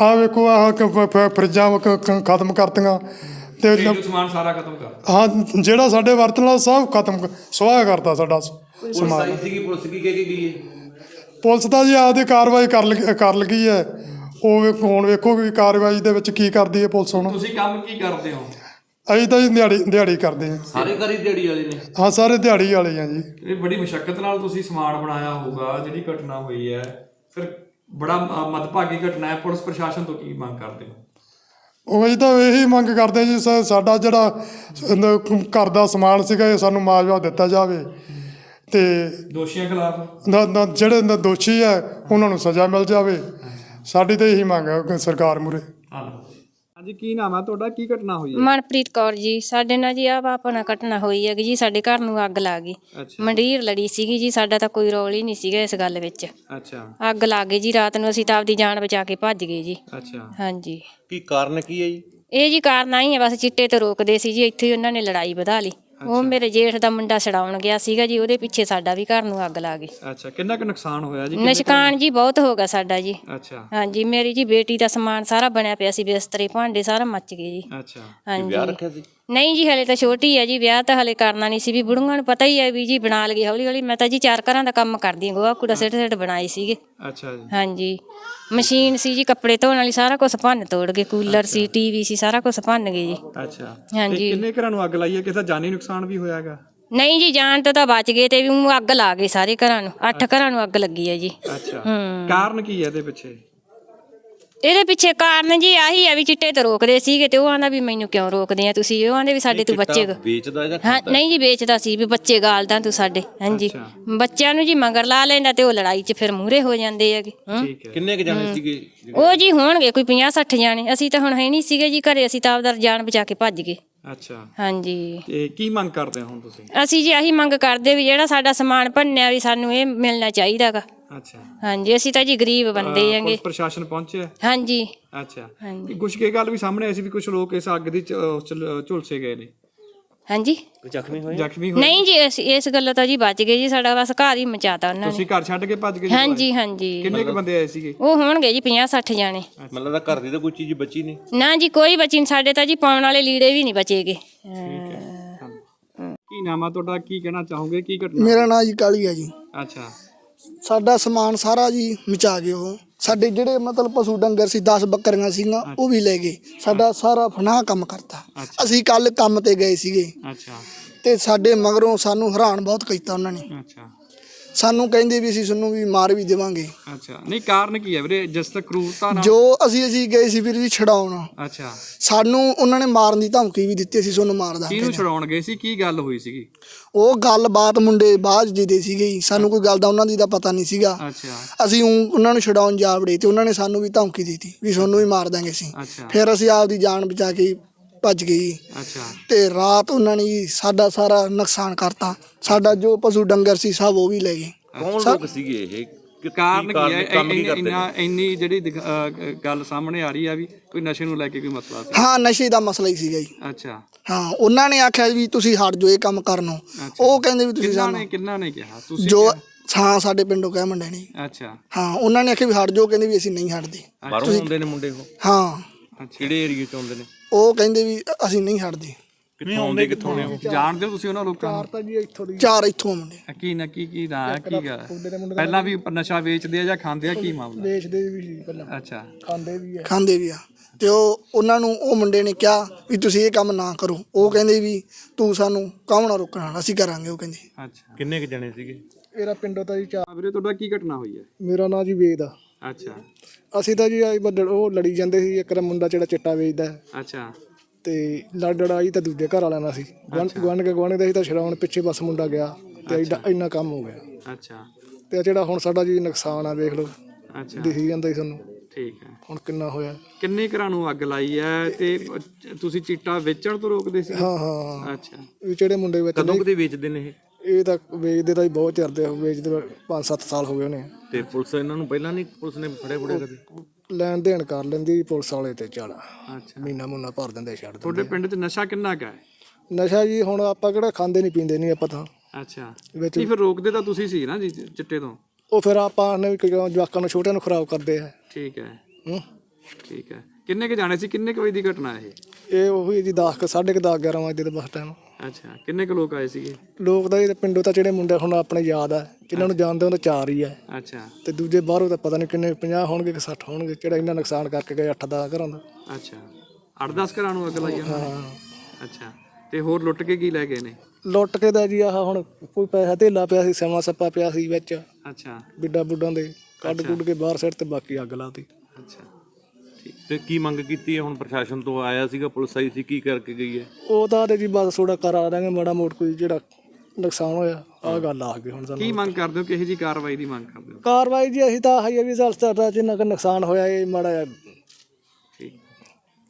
ਆ ਵੇਖੋ ਆਹ ਕ- ਫ- ਫ- ਫਰਿੱਜਾਂ ਕ- ਕ- ਖਤਮ ਕਰਤੀਆਂ। ਤੇ ਨ- ਘਰੇਲੂ ਸਮਾਨ ਸਾਰਾ ਖਤਮ ਕਰ ਹਾਂ ਜਿਹੜਾ ਸਾਡੇ ਵਰਤਣ ਵਾਲਾ ਸਭ ਖਤਮ ਕ- ਸੁਆਹ ਕਰਤਾ ਸਾਡਾ ਸ- ਸਮਾਨ। ਸੀਗੀ ਪੁਲਿਸ ਕੀ ਕਹਿ ਕੇ ਗਈ ਹੈ? ਪੁਲਿਸ ਤਾਂ ਜੀ ਆਪਦੀ ਕਾਰਵਾਈ ਕਰ ਲ- ਕਰ ਲਗੀ ਹੈ ਉਹ ਵੇਖੋ ਹੁਣ ਵੇਖੋ ਵੀ ਕਾਰਵਾਈ ਦੇ ਵਿੱਚ ਕੀ ਕਰਦੀ ਹੈ ਪੁਲਿਸ ਹੁਣ। ਤੁਸੀਂ ਕੰਮ ਕੀ ਕਰਦੇ ਹੋ? ਅਸੀਂ ਤਾਂ ਜੀ ਦਿਹਾੜੀ ਦਿਹਾੜੀ ਕਰਦੇ ਹਾਂ ਸਾਰੇ ਘਰ ਦਿਹਾੜੀ ਵਾਲੇ ਨੇ? ਹਾਂ ਸਾਰੇ ਦਿਹਾੜੀ ਵਾਲੇ ਆ ਜੀ। ਇਹ ਬੜੀ ਮੁਸ਼ਕਲ ਨਾਲ ਤੁਸੀਂ ਸਮਾਨ ਬਣਾਇਆ ਹੋਊਗਾ ਜਿਹੜੀ ਘਟਨਾ ਹੋਈ ਹੈ ਫਿਰ ਬੜਾ ਅ, ਮਦਭਾਗੀ ਘਟਨਾ ਹੈ ਪੁਲਿਸ ਪ੍ਰਸ਼ਾਸਨ ਤੋਂ ਕੀ ਮੰਗ ਕਰਦੇ ਹੋ? ਉਹ ਅਸੀਂ ਤਾਂ ਇਹੀ ਮੰਗ ਕਰਦੇ ਜੀ ਸਾ- ਸਾਡਾ ਜਿਹੜਾ ਨ- ਘਰ ਦਾ ਸਮਾਨ ਸੀਗਾ ਇਹ ਸਾਨੂੰ ਮੁਆਵਜ਼ਾ ਦਿੱਤਾ ਜਾਵੇ। ਤੇ ਦੋਸ਼ੀਆਂ ਖਿਲਾਫ। ਨਾ- ਨਾ ਜਿਹੜੇ ਨਾ ਦੋਸ਼ੀ ਹੈ ਉਹਨਾਂ ਨੂੰ ਸਜ਼ਾ ਮਿਲ ਜਾਵੇ। ਸਾਡੀ ਤਾਂ ਇਹੀ ਮੰਗ ਹੈ ਕਿ ਸਰਕਾਰ ਮੂਰੇ। ਹਾਂਜੀ ਕੀ ਨਾਮ ਹੈ ਤੁਹਾਡਾ? ਕੀ ਘਟਨਾ ਹੋਈ ਮਨਪ੍ਰੀਤ ਕੌਰ ਜੀ ਸਾਡੇ ਨਾਲ ਜੀ ਆਹ ਆਪਣਾ ਘਟਨਾ ਹੋਈ ਹੈਗੀ ਜੀ ਸਾਡੇ ਘਰ ਨੂੰ ਅੱਗ ਲੱਗ ਗਈ। ਅੱਛਾ। ਮੰਡੀਰ ਲੜੀ ਸੀਗੀ ਜੀ ਸਾਡਾ ਤਾਂ ਕੋਈ ਰੋਲ ਹੀ ਨਹੀਂ ਸੀਗਾ ਇਸ ਗੱਲ ਵਿੱਚ। ਅੱਛਾ। ਅੱਗ ਲੱਗ ਗਈ ਜੀ ਰਾਤ ਨੂੰ ਅਸੀਂ ਤਾਂ ਆਪਦੀ ਜਾਨ ਬਚਾ ਕੇ ਭੱਜ ਗਏ ਜੀ। ਅੱਛਾ। ਹਾਂਜੀ। ਕੀ ਕਾਰਨ ਕੀ ਹੈ ਜੀ? ਇਹ ਜੀ ਕਾਰਨ ਆਈ ਹੈ ਬਸ ਚਿੱਟੇ ਤੋਂ ਰੋਕਦੇ ਸੀ ਜੀ ਇੱਥੇ ਹੀ ਉਹਨਾਂ ਨੇ ਲੜਾਈ ਵਧਾ ਲਈ। ਉਹ ਮੇਰੇ ਜੇਠ ਦਾ ਮੁੰਡਾ ਛਡਾਉਣ ਗਿਆ ਸੀਗਾ ਜੀ ਉਹਦੇ ਪਿੱਛੇ ਸਾਡਾ ਵੀ ਘਰ ਨੂੰ ਅੱਗ ਲੱਗ ਗਈ। ਅੱਛਾ ਕਿੰਨਾ ਕੁ ਨੁਕਸਾਨ ਹੋਇਆ ਜੀ? ਨਿਸ਼ਕਾਨ ਜੀ ਬਹੁਤ ਹੋ ਗਿਆ ਸਾਡਾ ਜੀ। ਅੱਛਾ। ਹਾਂਜੀ ਮੇਰੀ ਜੀ ਬੇਟੀ ਦਾ ਸਮਾਨ ਸਾਰਾ ਬਣਿਆ ਪਿਆ ਸੀ ਬਿਸਤਰੇ ਭਾਂਡੇ ਸਾਰਾ ਮੱਚ ਗਏ ਜੀ। ਅੱਛਾ। ਹਾਂਜੀ। ਵਿਆਹ ਰੱਖਿਆ ਸੀ? ਨਹੀਂ ਜੀ ਹਲੇ ਤਾਂ ਛੋਟੀ ਹੈ ਜੀ ਵਿਆਹ ਤਾਂ ਹਲੇ ਕਰਨਾ ਨਹੀਂ ਸੀ ਵੀ ਬੁੜੂਆਂ ਨੂੰ ਪਤਾ ਹੀ ਹੈ ਵੀ ਜੀ ਬਣਾ ਲਗੀ ਹੌਲੀ ਹੌਲੀ ਮੈਂ ਤਾਂ ਜੀ ਚਾਰ ਘਰਾਂ ਦਾ ਕੰਮ ਕਰਦੀ ਹਾਂ ਗੋਹਾ ਕੂੜਾ ਸਿੱਟ ਸਿੱਟ ਬਣਾਏ ਸੀਗੇ। ਅੱਛਾ ਜੀ। ਹਾਂਜੀ। ਮਸ਼ੀਨ ਸੀ ਜੀ ਕੱਪੜੇ ਧੋਣ ਵਾਲੀ ਸਾਰਾ ਕੁਝ ਭੰਨ ਤੋੜ ਗਏ ਕੂਲਰ ਸੀ ਟੀਵੀ ਸੀ ਸਾਰਾ ਕੁਝ ਭੰਨ ਗਏ ਜੀ। ਅੱਛਾ। ਹਾਂਜੀ। ਕਿੰਨੇ ਘਰਾਂ ਨੂੰ ਅੱਗ ਲਾਈ ਹੈ ਕਿਸੇ ਜਾਨੀ ਨੁਕਸਾਨ ਵੀ ਹੋਇਆਗਾ ਨਹੀਂ ਜੀ ਜਾਣ ਤੋਂ ਤਾਂ ਬਚ ਗਏ ਤੇ ਵੀ ਅੱਗ ਲਾ ਗਏ ਸਾਰੇ ਘਰਾਂ ਨੂੰ। ਅੱਠ ਘਰਾਂ ਨੂੰ ਅੱਗ ਲੱਗੀ ਹੈ ਜੀ। ਅੱਛਾ। ਕਾਰਨ ਕੀ ਹੈ ਇਹਦੇ ਪਿੱਛੇ? ਇਹਦੇ ਪਿੱਛੇ ਕਾਰਨ ਜੀ ਆਹੀ ਹੈ ਵੀ ਚਿੱਟੇ ਤੋਂ ਰੋਕਦੇ ਸੀਗੇ ਤੇ ਉਹ ਆਂਦਾ ਵੀ ਮੈਨੂੰ ਕਿਉਂ ਰੋਕਦੇ ਆ ਤੁਸੀਂ? ਉਹ ਆਂਦੇ ਵੀ ਸਾਡੇ ਤੋਂ ਬੱਚੇ ਵੇਚਦਾ ਜਾਂ ਹਾਂ ਨਹੀਂ ਜੀ ਵੇਚਦਾ ਸੀ ਵੀ ਬੱਚੇ ਗਾਲਦਾ ਤੂੰ ਸਾਡੇ। ਹਾਂਜੀ। ਬੱਚਿਆਂ ਨੂੰ ਜੀ ਮਗਰ ਲਾ ਲੈਂਦਾ ਤੇ ਉਹ ਲੜਾਈ 'ਚ ਫਿਰ ਮੂਹਰੇ ਹੋ ਜਾਂਦੇ ਹੈਗੇ। ਕਿੰਨੇ ਕ ਜਾਣੇ ਸੀਗੇ ਉਹ ਜੀ ਹੋਣਗੇ ਕੋਈ 50 60 ਜਾਣੇ। ਅਸੀਂ ਤਾਂ ਹੁਣ ਹੈ ਨਹੀਂ ਸੀਗੇ ਜੀ ਘਰੇ ਅਸੀਂ ਤਾਂ ਆਪਦਾ ਜਾਨ ਬਚਾ ਕੇ ਭੱਜ ਗਏ। ਅੱਛਾ। ਹਾਂਜੀ। ਤੇ ਕੀ ਮੰਗ ਕਰਦੇ ਹੋ ਹੁਣ ਤੁਸੀਂ? ਅਸੀਂ ਜੀ ਆਹੀ ਮੰਗ ਕਰਦੇ ਵੀ ਜਿਹੜਾ ਸਾਡਾ ਸਮਾਨ ਭੰਨਿਆ ਵੀ ਸਾਨੂੰ ਇਹ ਮਿਲਣਾ ਚਾਹੀਦਾਗਾ ਅੱਛਾ। ਹਾਂਜੀ ਅਸੀਂ ਤਾਂ ਜੀ ਗਰੀਬ ਬੰਦੇ ਅਹ, ਆਂਗੇ ਪੁਲਿਸ ਪ੍ਰਸ਼ਾਸਨ ਪਹੁੰਚਿਆ? ਹਾਂਜੀ। ਅੱਛਾ। ਹਾਂਜੀ। ਕੁਝ ਕੇ ਗੱਲ ਵੀ ਸਾਹਮਣੇ ਆਈ ਸੀ ਵੀ ਕੁਝ ਲੋਕ ਇਸ ਅੱਗ ਦੀ ਚ- ਝੁਲਸੇ ਗਏ ਨੇ? ਹਾਂਜੀ। ਜ਼ਖਮੀ ਹੋਏ? ਜ਼ਖਮੀ ਹੋਏ? ਨਹੀਂ ਜੀ ਅਸੀਂ ਇਸ ਗੱਲੋਂ ਤਾਂ ਜੀ ਬਚ ਗਏ ਜੀ ਸਾਡਾ ਬਸ ਘਰ ਹੀ ਮਚਾਤਾ ਉਹਨਾਂ ਨੇ। ਤੁਸੀਂ ਘਰ ਛੱਡ ਕੇ ਭੱਜ ਗਏ ਜੀ ਹਾਂਜੀ ਹਾਂਜੀ। ਕਿੰਨੇ ਕੁ ਬੰਦੇ ਆਏ ਸੀਗੇ? ਉਹ ਹੋਣਗੇ ਜੀ 50 60 ਜਾਣੇ। ਮਤਲਬ ਦਾ ਘਰ ਦੀ ਤਾਂ ਕੋਈ ਚੀਜ਼ ਬਚੀ ਨਹੀਂ? ਨਾ ਜੀ ਕੋਈ ਬਚੀ ਨੀ ਸਾਡੇ ਤਾਂ ਜੀ ਪਾਉਣ ਵਾਲੇ ਲੀੜੇ ਵੀ ਨਹੀਂ ਬਚੇਗੇ। ਕੀ ਨਾਮ ਆ ਤੁਹਾਡਾ? ਕੀ ਕਹਿਣਾ ਚਾਹੋਗੇ? ਕੀ ਘਟਨਾ? ਮੇਰਾ ਨਾਂ ਜੀ ਕਾਲੀ ਹੈ ਜੀ। ਅੱਛਾ। ਸਾਡਾ ਸਮਾਨ ਸਾਰਾ ਜੀ ਮਚਾ ਗਏ ਉਹ। ਸਾਡੇ ਜਿਹੜੇ ਮਤਲਬ ਪਸ਼ੂ ਡੰਗਰ ਸੀ 10 ਬੱਕਰੀਆਂ ਸੀਗੀਆਂ ਉਹ ਵੀ ਲੈ ਗਏ। ਸਾਡਾ ਸਾਰਾ ਫਨਾਹ ਕੰਮ ਕਰਤਾ। ਅਸੀਂ ਕੱਲ ਕੰਮ ਤੇ ਗਏ ਸੀਗੇ। ਅੱਛਾ। ਤੇ ਸਾਡੇ ਮਗਰੋਂ ਸਾਨੂੰ ਹੈਰਾਨ ਬਹੁਤ ਕੀਤਾ ਉਹਨਾਂ ਨੇ। ਅੱਛਾ। ਸਾਨੂੰ ਕਹਿੰਦੇ ਵੀ ਅਸੀਂ ਤੁਹਾਨੂੰ ਵੀ ਮਾਰ ਵੀ ਦੇਵਾਂਗੇ। ਅੱਛਾ ਨਹੀਂ ਕਾਰਨ ਕੀ ਹੈ ਵੀਰੇ? ਜਿਸ ਤੱਕ ਕਰੂਰਤਾ ਨਾਲ ਜੋ ਅਸੀਂ ਅਸੀਂ ਗਏ ਸੀ ਵੀਰ ਜੀ ਛਡਾਉਣ। ਅੱਛਾ। ਸਾਨੂੰ ਉਹਨਾਂ ਨੇ ਮਾਰਨ ਦੀ ਧਮਕੀ ਵੀ ਦਿੱਤੀ ਅਸੀਂ ਤੁਹਾਨੂੰ ਮਾਰ ਦਾਂਗੇ। ਕਿਹਨੂੰ ਛੁਡਾਉਣ ਗਏ ਸੀ? ਕੀ ਗੱਲ ਹੋਈ ਸੀਗੀ? ਉਹ ਗੱਲਬਾਤ ਮੁੰਡੇ ਬਾਅਦ ਜੀ ਦੇ ਸੀਗੇ ਜੀ। ਸਾਨੂੰ ਕੋਈ ਗੱਲ ਦਾ ਉਹਨਾਂ ਦੀ ਦਾ ਪਤਾ ਨਹੀਂ ਸੀਗਾ। ਅੱਛਾ। ਅਸੀਂ ਊਂ ਉਹਨਾਂ ਨੂੰ ਛਡਾਉਣ ਜਾ ਵੜੇ ਤੇ ਉਹਨਾਂ ਨੇ ਸਾਨੂੰ ਵੀ ਧਮਕੀ ਦਿੱਤੀ ਵੀ ਤੁਹਾਨੂੰ ਵੀ ਮਾਰ ਦਾਂਗੇ ਅਸੀਂ। ਅੱਛਾ। ਫਿਰ ਅਸੀਂ ਆਪਦੀ ਜਾਨ ਬਚਾ ਕੇ ਭੱਜ ਗਏ ਜੀ। ਅੱਛਾ। ਤੇ ਰਾਤ ਉਹਨਾਂ ਨੇ ਜੀ ਸਾਡਾ ਸਾਰਾ ਨੁਕਸਾਨ ਕਰਤਾ। ਸਾਡਾ ਜੋ ਪਸ਼ੂ ਡੰਗਰ ਸੀ ਸਭ ਉਹ ਵੀ ਲੈ ਗਏ। ਕੌਣ ਲੋਕ ਸੀਗੇ ਇਹ? ਕਿ- ਕਾਰਨ ਕੀ ਹੈ? ਕੰਮ ਕੀ ਇੰਨਾ- ਕਰਦੇ ਇੰਨਾ ਇੰਨੀ ਜਿਹੜੀ ਦਿਖ- ਅਹ, ਗੱਲ ਸਾਹਮਣੇ ਆ ਰਹੀ ਆ ਵੀ ਕੋਈ ਨਸ਼ੇ ਨੂੰ ਲੈ ਕੇ ਕੋਈ ਮਸਲਾ ਸੀ? ਹਾਂ ਨਸ਼ੇ ਦਾ ਮਸਲਾ ਹੀ ਸੀਗਾ ਜੀ। ਅੱਛਾ। ਹਾਂ ਉਹਨਾਂ ਨੇ ਆਖਿਆ ਵੀ ਤੁਸੀਂ ਹਟ ਜਾਓ ਇਹ ਕੰਮ ਕਰਨੋਂ। ਉਹ ਕਹਿੰਦੇ ਵੀ ਤੁਸੀਂ ਕਿੰਨਾ ਸਾਨੂੰ ਨੇ ਕਿੰਨਾ ਨੇ ਕਿਹਾ? ਤੁਸੀਂ ਜੋ ਹਾਂ ਸਾਡੇ ਪਿੰਡੋਂ ਕਹਿ ਮੁੰਡੇ ਨੇ। ਅੱਛਾ। ਹਾਂ ਉਹਨਾਂ ਨੇ ਆਖਿਆ ਵੀ ਹਟ ਜਾਓ ਕਹਿੰਦੇ ਵੀ ਅਸੀਂ ਨਹੀਂ ਹਟਦੇ। ਬਾਹਰੋਂ ਆਉਂਦੇ ਨੇ ਮੁੰਡੇ ਉਹ? ਹਾਂ। ਕਿਹੜੇ ਏਰੀਏ ਚ ਆਉਂਦੇ ਨੇ? ਉਹ ਕਹਿੰਦੇ ਵੀ ਅਸੀਂ ਨਹੀਂ ਹਟਦੇ। ਕਿੱਥੋਂ ਆਉਂਦੇ ਕਿੱਥੋਂ ਨੇ ਉਹ ਜਾਣਦੇ ਹੋ ਤੁਸੀਂ ਉਹਨਾਂ ਲੋਕਾਂ ਨੂੰ? ਚਾਰ ਇੱਥੋਂ ਮੁੰਡੇ ਕੀ ਨਾ ਕੀ ਕੀ ਨਾ ਕੀ ਗਾ ਪਹਿਲਾਂ ਵੀ ਨਸ਼ਾ ਵੇਚਦੇ ਆ ਜਾਂ ਖਾਂਦੇ ਆ ਕੀ ਮਾਮਲਾ? ਵੇਚਦੇ ਵੀ ਸੀ ਪਹਿਲਾਂ। ਅੱਛਾ। ਖਾਂਦੇ ਵੀ ਆ। ਖਾਂਦੇ ਵੀ ਆ। ਤੇ ਉਹ ਉਹਨਾਂ ਨੂੰ ਉਹ ਮੁੰਡੇ ਨੇ ਕਿਹਾ ਵੀ ਤੁਸੀਂ ਇਹ ਕੰਮ ਨਾ ਕਰੋ। ਉਹ ਕਹਿੰਦੇ ਵੀ ਤੂੰ ਸਾਨੂੰ ਕਾਹੋਂ ਨਾ ਰੋਕਣਾ ਅਸੀਂ ਕਰਾਂਗੇ ਉਹ ਕਹਿੰਦੇ। ਅੱਛਾ। ਕਿੰਨੇ ਕ ਜਣੇ ਸੀਗੇ? ਮੇਰਾ ਪਿੰਡੋਂ ਤਾਂ ਜੀ ਚਾ ਆ ਵੀਰੇ ਤੁਹਾਡਾ ਕੀ ਘਟਨਾ ਹੋਈ ਹੈ? ਮੇਰਾ ਨਾਂ ਜੀ ਵੇਦ ਆ। ਅੱਛਾ। ਅਸੀਂ ਤਾਂ ਜੀ ਆਈ ਬੱਦਲ ਉਹ ਲੜੀ ਜਾਂਦੇ ਸੀ ਇੱਕ ਮੁੰਡਾ ਜਿਹੜਾ ਚਿੱਟਾ ਵੇਚਦਾ। ਹੈ, ਅੱਛਾ। ਤੇ ਲੜ ਲੜਾਈ ਤਾਂ ਦੂਜੇ ਘਰ ਵਾਲਿਆਂ ਨਾਲ ਸੀ। ਗਵਨ ਕੇ ਗਵਨ ਦੇ ਸੀ ਤਾਂ ਛਡਾਉਣ ਪਿੱਛੇ ਬਸ ਮੁੰਡਾ ਗਿਆ ਤੇ ਐਡਾ ਇੰਨਾ ਕੰਮ ਹੋ ਗਿਆ। ਅੱਛਾ। ਤੇ ਆਹ ਜਿਹੜਾ ਹੁਣ ਸਾਡਾ ਜੀ ਨੁਕਸਾਨ ਆ ਵੇਖ ਲਓ। ਅੱਛਾ। ਦਿਖੀ ਜਾਂਦਾ ਹੀ ਸਾਨੂੰ। ਠੀਕ ਹੈ। ਹੁਣ ਕਿੰਨਾ ਹੋਇਆ। ਕਿੰਨੇ ਘਰਾਂ ਨੂੰ ਅੱਗ ਲਾਈ ਹੈ ਤੇ ਤੁਸੀਂ ਚਿੱਟਾ ਵੇਚਣ ਤੋਂ ਰੋਕਦੇ ਸੀ? ਹਾਂ ਹਾਂ ਅੱਛਾ। ਵੀ ਜਿਹੜੇ ਮੁੰਡੇ ਵਿੱਚ ਕਦੋਂ ਕਦੇ ਵੇਚਦੇ ਨੇ ਇਹ? ਇਹ ਤਾਂ ਵੇਚਦੇ ਤਾਂ ਜੀ ਬਹੁਤ ਚਿਰਦੇ ਆ, ਵੇਚਦੇ 5-7 ਸਾਲ ਹੋ ਗਏ ਉਹਨੇ ਤੇ ਪੁਲਿਸ ਇਹਨਾਂ ਨੂੰ ਪਹਿਲਾਂ ਨਹੀਂ ਪੁਲਿਸ ਨੇ ਫੜੇ ਫੜੇ ਕਦੇ? ਲੈਣ ਦੇਣ ਕਰ ਲੈਂਦੀ ਪੁਲਿਸ ਵਾਲੇ ਤੇ ਚੱਲ। ਅੱਛਾ। ਮਹੀਨਾ ਮੁੰਨਾ ਭਰ ਦਿੰਦੇ ਛੱਡ ਦਿੰਦੇ। ਤੁਹਾਡੇ ਪਿੰਡ 'ਚ ਨਸ਼ਾ ਕਿੰਨਾ ਕਾ ਹੈ? ਨਸ਼ਾ ਜੀ ਹੁਣ ਆਪਾਂ ਕਿਹੜਾ ਖਾਂਦੇ ਨਹੀਂ ਪੀਂਦੇ ਨਹੀਂ ਆਪਾਂ ਤਾਂ। ਅੱਛਾ। ਵਿੱਚ ਨਹੀਂ ਫਿਰ ਰੋਕਦੇ ਤਾਂ ਤੁਸੀਂ ਸੀ ਨਾ ਜੀ ਚਿੱਟੇ ਤੋਂ? ਉਹ ਫਿਰ ਆਪਾਂ ਨੇ ਵੀ ਕਿਉਂ ਜਵਾਕਾਂ ਨੂੰ ਛੋਟਿਆਂ ਨੂੰ ਖਰਾਬ ਕਰਦੇ ਆ। ਠੀਕ ਹੈ। ਹੂੰ। ਠੀਕ ਹੈ। ਕਿੰਨੇ ਕ ਜਾਣੇ ਸੀ? ਕਿੰਨੇ ਕੁ ਵਜੇ ਦੀ ਘਟਨਾ ਇਹ? ਇਹ ਉਹੀ ਜੀ 10 ਸਾਢੇ ਕੁ 10 11 ਵਜੇ ਦੇ ਬਸ ਟਾਈਮ ਅੱਛਾ ਕਿੰਨੇ ਕੁ ਲੋਕ ਆਏ ਸੀਗੇ? ਲੋਕ ਤਾਂ ਇਹ ਪਿੰਡੋਂ ਤਾਂ ਜਿਹੜੇ ਮੁੰਡੇ ਹੁਣ ਆਪਣੇ ਯਾਦ ਆ ਜਿਨ੍ਹਾਂ ਨੂੰ ਜਾਣਦੇ ਉਹਨਾਂ ਚਾਰ ਹੀ ਆ। ਅੱਛਾ। ਤੇ ਦੂਜੇ ਬਾਹਰੋਂ ਤਾਂ ਪਤਾ ਨਹੀਂ ਕਿੰਨੇ 50 ਹੋਣਗੇ ਕਿ 60 ਹੋਣਗੇ ਜਿਹੜਾ ਇੰਨਾ ਨੁਕਸਾਨ ਕਰਕੇ ਗਏ 8-10 ਘਰਾਂ ਦਾ। ਅੱਛਾ। 8-10 ਘਰਾਂ ਨੂੰ ਅੱਗ ਲਾਈ ਉਹਨਾਂ ਨੇ? ਅੱਛਾ। ਤੇ ਹੋਰ ਲੁੱਟ ਕੇ ਕੀ ਲੈ ਗਏ ਨੇ? ਲੁੱਟ ਕੇ ਦਾ ਜੀ ਆਹ ਹੁਣ ਕੋਈ ਪੈਸਾ ਧੇਲਾ ਪਿਆ ਸੀ ਸਮਾਂ ਸੱਪਾ ਪਿਆ ਸੀ ਵਿੱਚ। ਅੱਛਾ। ਬਿੱਡਾ ਬੁੱਡਾਂ ਦੇ ਕੱਢ ਕੁੱਢ ਕੇ ਬਾਹਰ ਸਿੱਟ ਤੇ ਬਾਕੀ ਅੱਗ ਲਾਤੀ। ਅੱਛਾ। ਤੇ ਕੀ ਮੰਗ ਕੀਤੀ ਹੈ? ਹੁਣ ਪ੍ਰਸ਼ਾਸਨ ਤੋਂ ਆਇਆ ਸੀਗਾ ਪੁਲਿਸ ਆਈ ਸੀ ਕੀ ਕਰਕੇ ਗਈ ਹੈ? ਉਹ ਤਾਂ ਤੇ ਜੀ ਬਸ ਥੋੜਾ ਕਰਾ ਦਾਂਗੇ ਮਾੜਾ ਮੋਟ ਕੋਈ ਜਿਹੜਾ ਨੁਕਸਾਨ ਹੋਇਆ ਆਹ ਗੱਲ ਆ ਗਈ ਹੁਣ ਸਾਨੂੰ। ਕੀ ਮੰਗ ਕਰਦੇ ਹੋ? ਕਿਹੋ ਜੀ ਕਾਰਵਾਈ ਦੀ ਮੰਗ ਕਰਦੇ ਹੋ? ਕਾਰਵਾਈ ਜੀ ਅਸੀਂ ਤਾਂ ਆਹੀ ਆ ਵੀ ਸਾਡਾ ਜਿੰਨਾ ਕੁ ਨੁਕਸਾਨ ਹੋਇਆ ਇਹ ਮਾੜਾ ਜਿਹਾ ਠੀਕ।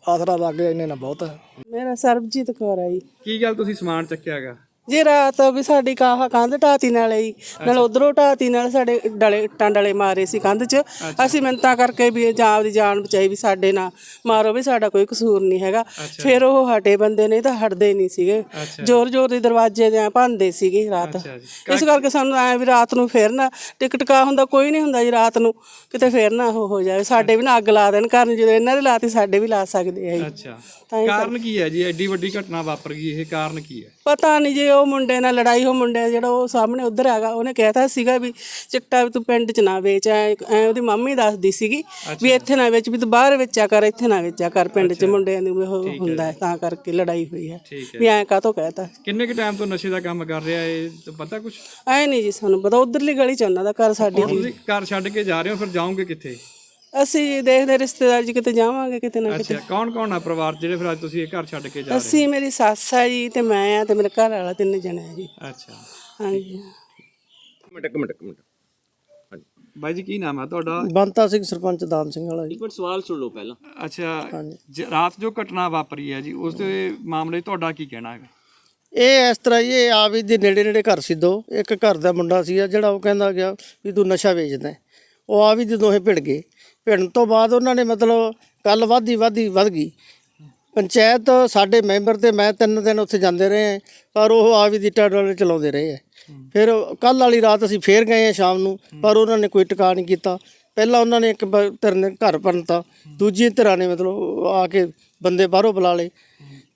ਆਸਰਾ ਲੱਗ ਗਿਆ ਇੰਨੇ ਨਾ ਬਹੁਤ। ਹੈ ਮੇਰਾ ਸਰਬਜੀਤ ਕੌਰ ਆ ਜੀ। ਕੀ ਗੱਲ ਤੁਸੀਂ ਸਮਾਨ ਚੱਕਿਆਗਾ ਜੇ ਰਾਤ ਵੀ ਸਾਡੀ ਕਾਹ ਕੰਧ ਢਾਤੀ ਨਾਲ ਹੀ ਨਾਲ ਉਧਰੋਂ ਢਾਤੀ ਨਾਲ ਸਾਡੇ ਡਲੇ ਇੱਟਾਂ ਡਲੇ ਮਾਰੇ ਸੀ ਕੰਧ 'ਚ। ਅਸੀਂ ਮਿੰਤਾ ਕਰਕੇ ਵੀ ਜਾਂ ਆਪਦੀ ਜਾਨ ਬਚਾਈ ਵੀ ਸਾਡੇ ਨਾਲ। ਮਾਰੋ ਵੀ ਸਾਡਾ ਕੋਈ ਕਸੂਰ ਨਹੀਂ ਹੈਗਾ। ਫਿਰ ਉਹ ਹਟੇ ਬੰਦੇ ਨੇ ਤਾਂ ਹਟਦੇ ਨਹੀਂ ਸੀਗੇ। ਜ਼ੋਰ ਜ਼ੋਰ ਦੇ ਦਰਵਾਜ਼ੇ ਦੇ ਭੰਦੇ ਸੀਗੇ ਰਾਤ। ਇਸ ਕਰਕੇ ਸਾਨੂੰ ਐ ਵੀ ਰਾਤ ਨੂੰ ਫੇਰ ਨਾ ਟਿਕਟ ਕਾ ਹੁੰਦਾ ਕੋਈ ਨਹੀਂ ਹੁੰਦਾ ਜੀ ਰਾਤ ਨੂੰ। ਕਿਤੇ ਫੇਰ ਨਾ ਉਹ ਹੋ ਜਾਵੇ। ਸਾਡੇ ਵੀ ਨਾ ਅੱਗ ਲਾ ਦੇਣ ਕਰਨ ਜਦੋਂ ਇਹਨਾਂ ਦੇ ਲਾਤੀ ਸਾਡੇ ਵੀ ਲਾ ਸਕਦੇ ਆ ਜੀ। ਅੱਛਾ। ਕਾਰਨ ਕੀ ਹੈ ਜੀ? ਐਡੀ ਵੱਡੀ ਘਟਨਾ ਵਾਪਰ ਗਈ ਇਹ ਕਾਰਨ ਕੀ ਹੈ? ਪਤਾ ਨਹੀਂ ਜੇ ਉਹ ਮੁੰਡੇ ਨਾਲ ਲੜਾਈ ਹੋ ਮੁੰਡੇ ਜਿਹੜਾ ਉਹ ਸਾਹਮਣੇ ਉਧਰ ਹੈਗਾ ਉਹਨੇ ਕਹਿਤਾ ਸੀਗਾ ਵੀ ਚਿੱਟਾ ਵੀ ਤੂੰ ਪਿੰਡ 'ਚ ਨਾ ਵੇਚ ਐ ਐ ਉਹਦੀ ਮੰਮੀ ਦੱਸਦੀ ਸੀਗੀ ਵੀ ਇੱਥੇ ਨਾ ਵੇਚ ਵੀ ਤੂੰ ਬਾਹਰ ਵੇਚਿਆ ਕਰ ਇੱਥੇ ਨਾ ਵੇਚਿਆ ਕਰ ਪਿੰਡ 'ਚ ਮੁੰਡਿਆਂ ਦੀ ਉਹ ਹੁੰਦਾ ਹੈ, ਤਾਂ ਕਰਕੇ ਲੜਾਈ ਹੋਈ ਹੈ। ਠੀਕ ਵੀ ਐ ਕਾਹਤੋਂ ਕਹਿਤਾ। ਕਿੰਨੇ ਕ ਟਾਈਮ ਤੋਂ ਨਸ਼ੇ ਦਾ ਕੰਮ ਕਰ ਰਿਹਾ ਇਹ? ਤਾਂ ਪਤਾ ਕੁਛ? ਐ ਨਹੀਂ ਜੀ ਸਾਨੂੰ ਪਤਾ ਉਧਰਲੀ ਗਲੀ 'ਚ ਉਹਨਾਂ ਦਾ ਘਰ ਸਾਡੀ ਤੁਸੀਂ ਘਰ ਛੱਡ ਕੇ ਜਾ ਰਹੇ ਹੋ ਫਿਰ ਜਾਓਗੇ ਕਿੱਥੇ? ਅਸੀਂ ਦੇਖਦੇ ਰਿਸ਼ਤੇਦਾਰ ਜੀ ਕਿਤੇ ਜਾਵਾਂਗੇ ਕਿਤੇ ਨਾ ਕਿਤੇ। ਅੱਛਾ ਕੌਣ ਕੌਣ ਆ ਪਰਿਵਾਰ 'ਚ ਜਿਹੜੇ ਫਿਰ ਅੱਜ ਤੁਸੀਂ ਇਹ ਘਰ ਛੱਡ ਕੇ ਜਾ ਰਹੇ ਅਸੀਂ ਮੇਰੀ ਸੱਸ ਆ ਜੀ ਤੇ ਮੈਂ ਆ ਤੇ ਮੇਰੇ ਘਰ ਵਾਲਾ ਤਿੰਨ ਜਣੇ ਆ ਜੀ। ਹੋ ਅੱਛਾ। ਹਾਂਜੀ। ਮਿੰਟ ਇੱਕ ਮਿੰਟ ਇੱਕ ਮਿੰਟ। ਬਾਈ ਜੀ ਕੀ ਨਾਮ ਹੈ ਤੁਹਾਡਾ? ਬੰਤਾ ਸਿੰਘ ਸਰਪੰਚ ਦਾਨ ਸਿੰਘ ਵਾਲਾ ਜੀ। ਅੱਛਾ ਜ- ਰਾਤ ਜੋ ਘਟਨਾ ਵਾਪਰੀ ਹੈ ਜੀ ਉਸ ਦੇ ਮਾਮਲੇ 'ਚ ਤੁਹਾਡਾ ਕੀ ਕਹਿਣਾ ਹੈ ਇਹ ਇਸ ਤਰ੍ਹਾਂ ਹੀ ਇਹ ਹੀ ਦੇ ਨੇੜੇ ਨੇੜੇ ਘਰ ਸੀ ਦੋ। ਇੱਕ ਘਰ ਦਾ ਮੁੰਡਾ ਸੀ ਜਿਹੜਾ ਉਹ ਕਹਿੰਦਾ ਗਿਆ ਵੀ ਤੂੰ ਨਸ਼ਾ ਵੇਚਦਾ ਹੈ। ਉਹ ਆ ਵੀ ਦੇ ਦੋਹੇ ਭਿੜ ਗਏ। ਭਿੜਨ ਤੋਂ ਬਾਅਦ ਉਹਨਾਂ ਨੇ ਮਤਲਬ ਕੱਲ ਵਾਧੀ ਵਾਧੀ ਵੱਧ ਗਈ। ਪੰਚਾਇਤ ਸਾਡੇ ਮੈਂਬਰ ਤੇ ਮੈਂ ਤਿੰਨ ਦਿਨ ਉੱਥੇ ਜਾਂਦੇ ਰਹੇ ਹਾਂ, ਪਰ ਉਹ ਆ ਵੀ ਦੀ ਡੋਲੇ ਚਲਾਉਂਦੇ ਰਹੇ ਹੈ। ਫਿਰ ਕੱਲ ਵਾਲੀ ਰਾਤ ਅਸੀਂ ਫੇਰ ਗਏ ਆ ਸ਼ਾਮ ਨੂੰ ਪਰ ਉਹਨਾਂ ਨੇ ਕੋਈ ਟਿਕਾ ਨਹੀਂ ਕੀਤਾ। ਪਹਿਲਾਂ ਉਹਨਾਂ ਨੇ ਇੱਕ ਬ- ਧਿਰ ਨੇ ਘਰ ਪੰਨਤਾ ਦੂਜੀ ਧਿਰਾਂ ਨੇ ਮਤਲਬ ਆ ਕੇ ਬੰਦੇ ਬਾਹਰੋਂ ਬੁਲਾ ਲਏ।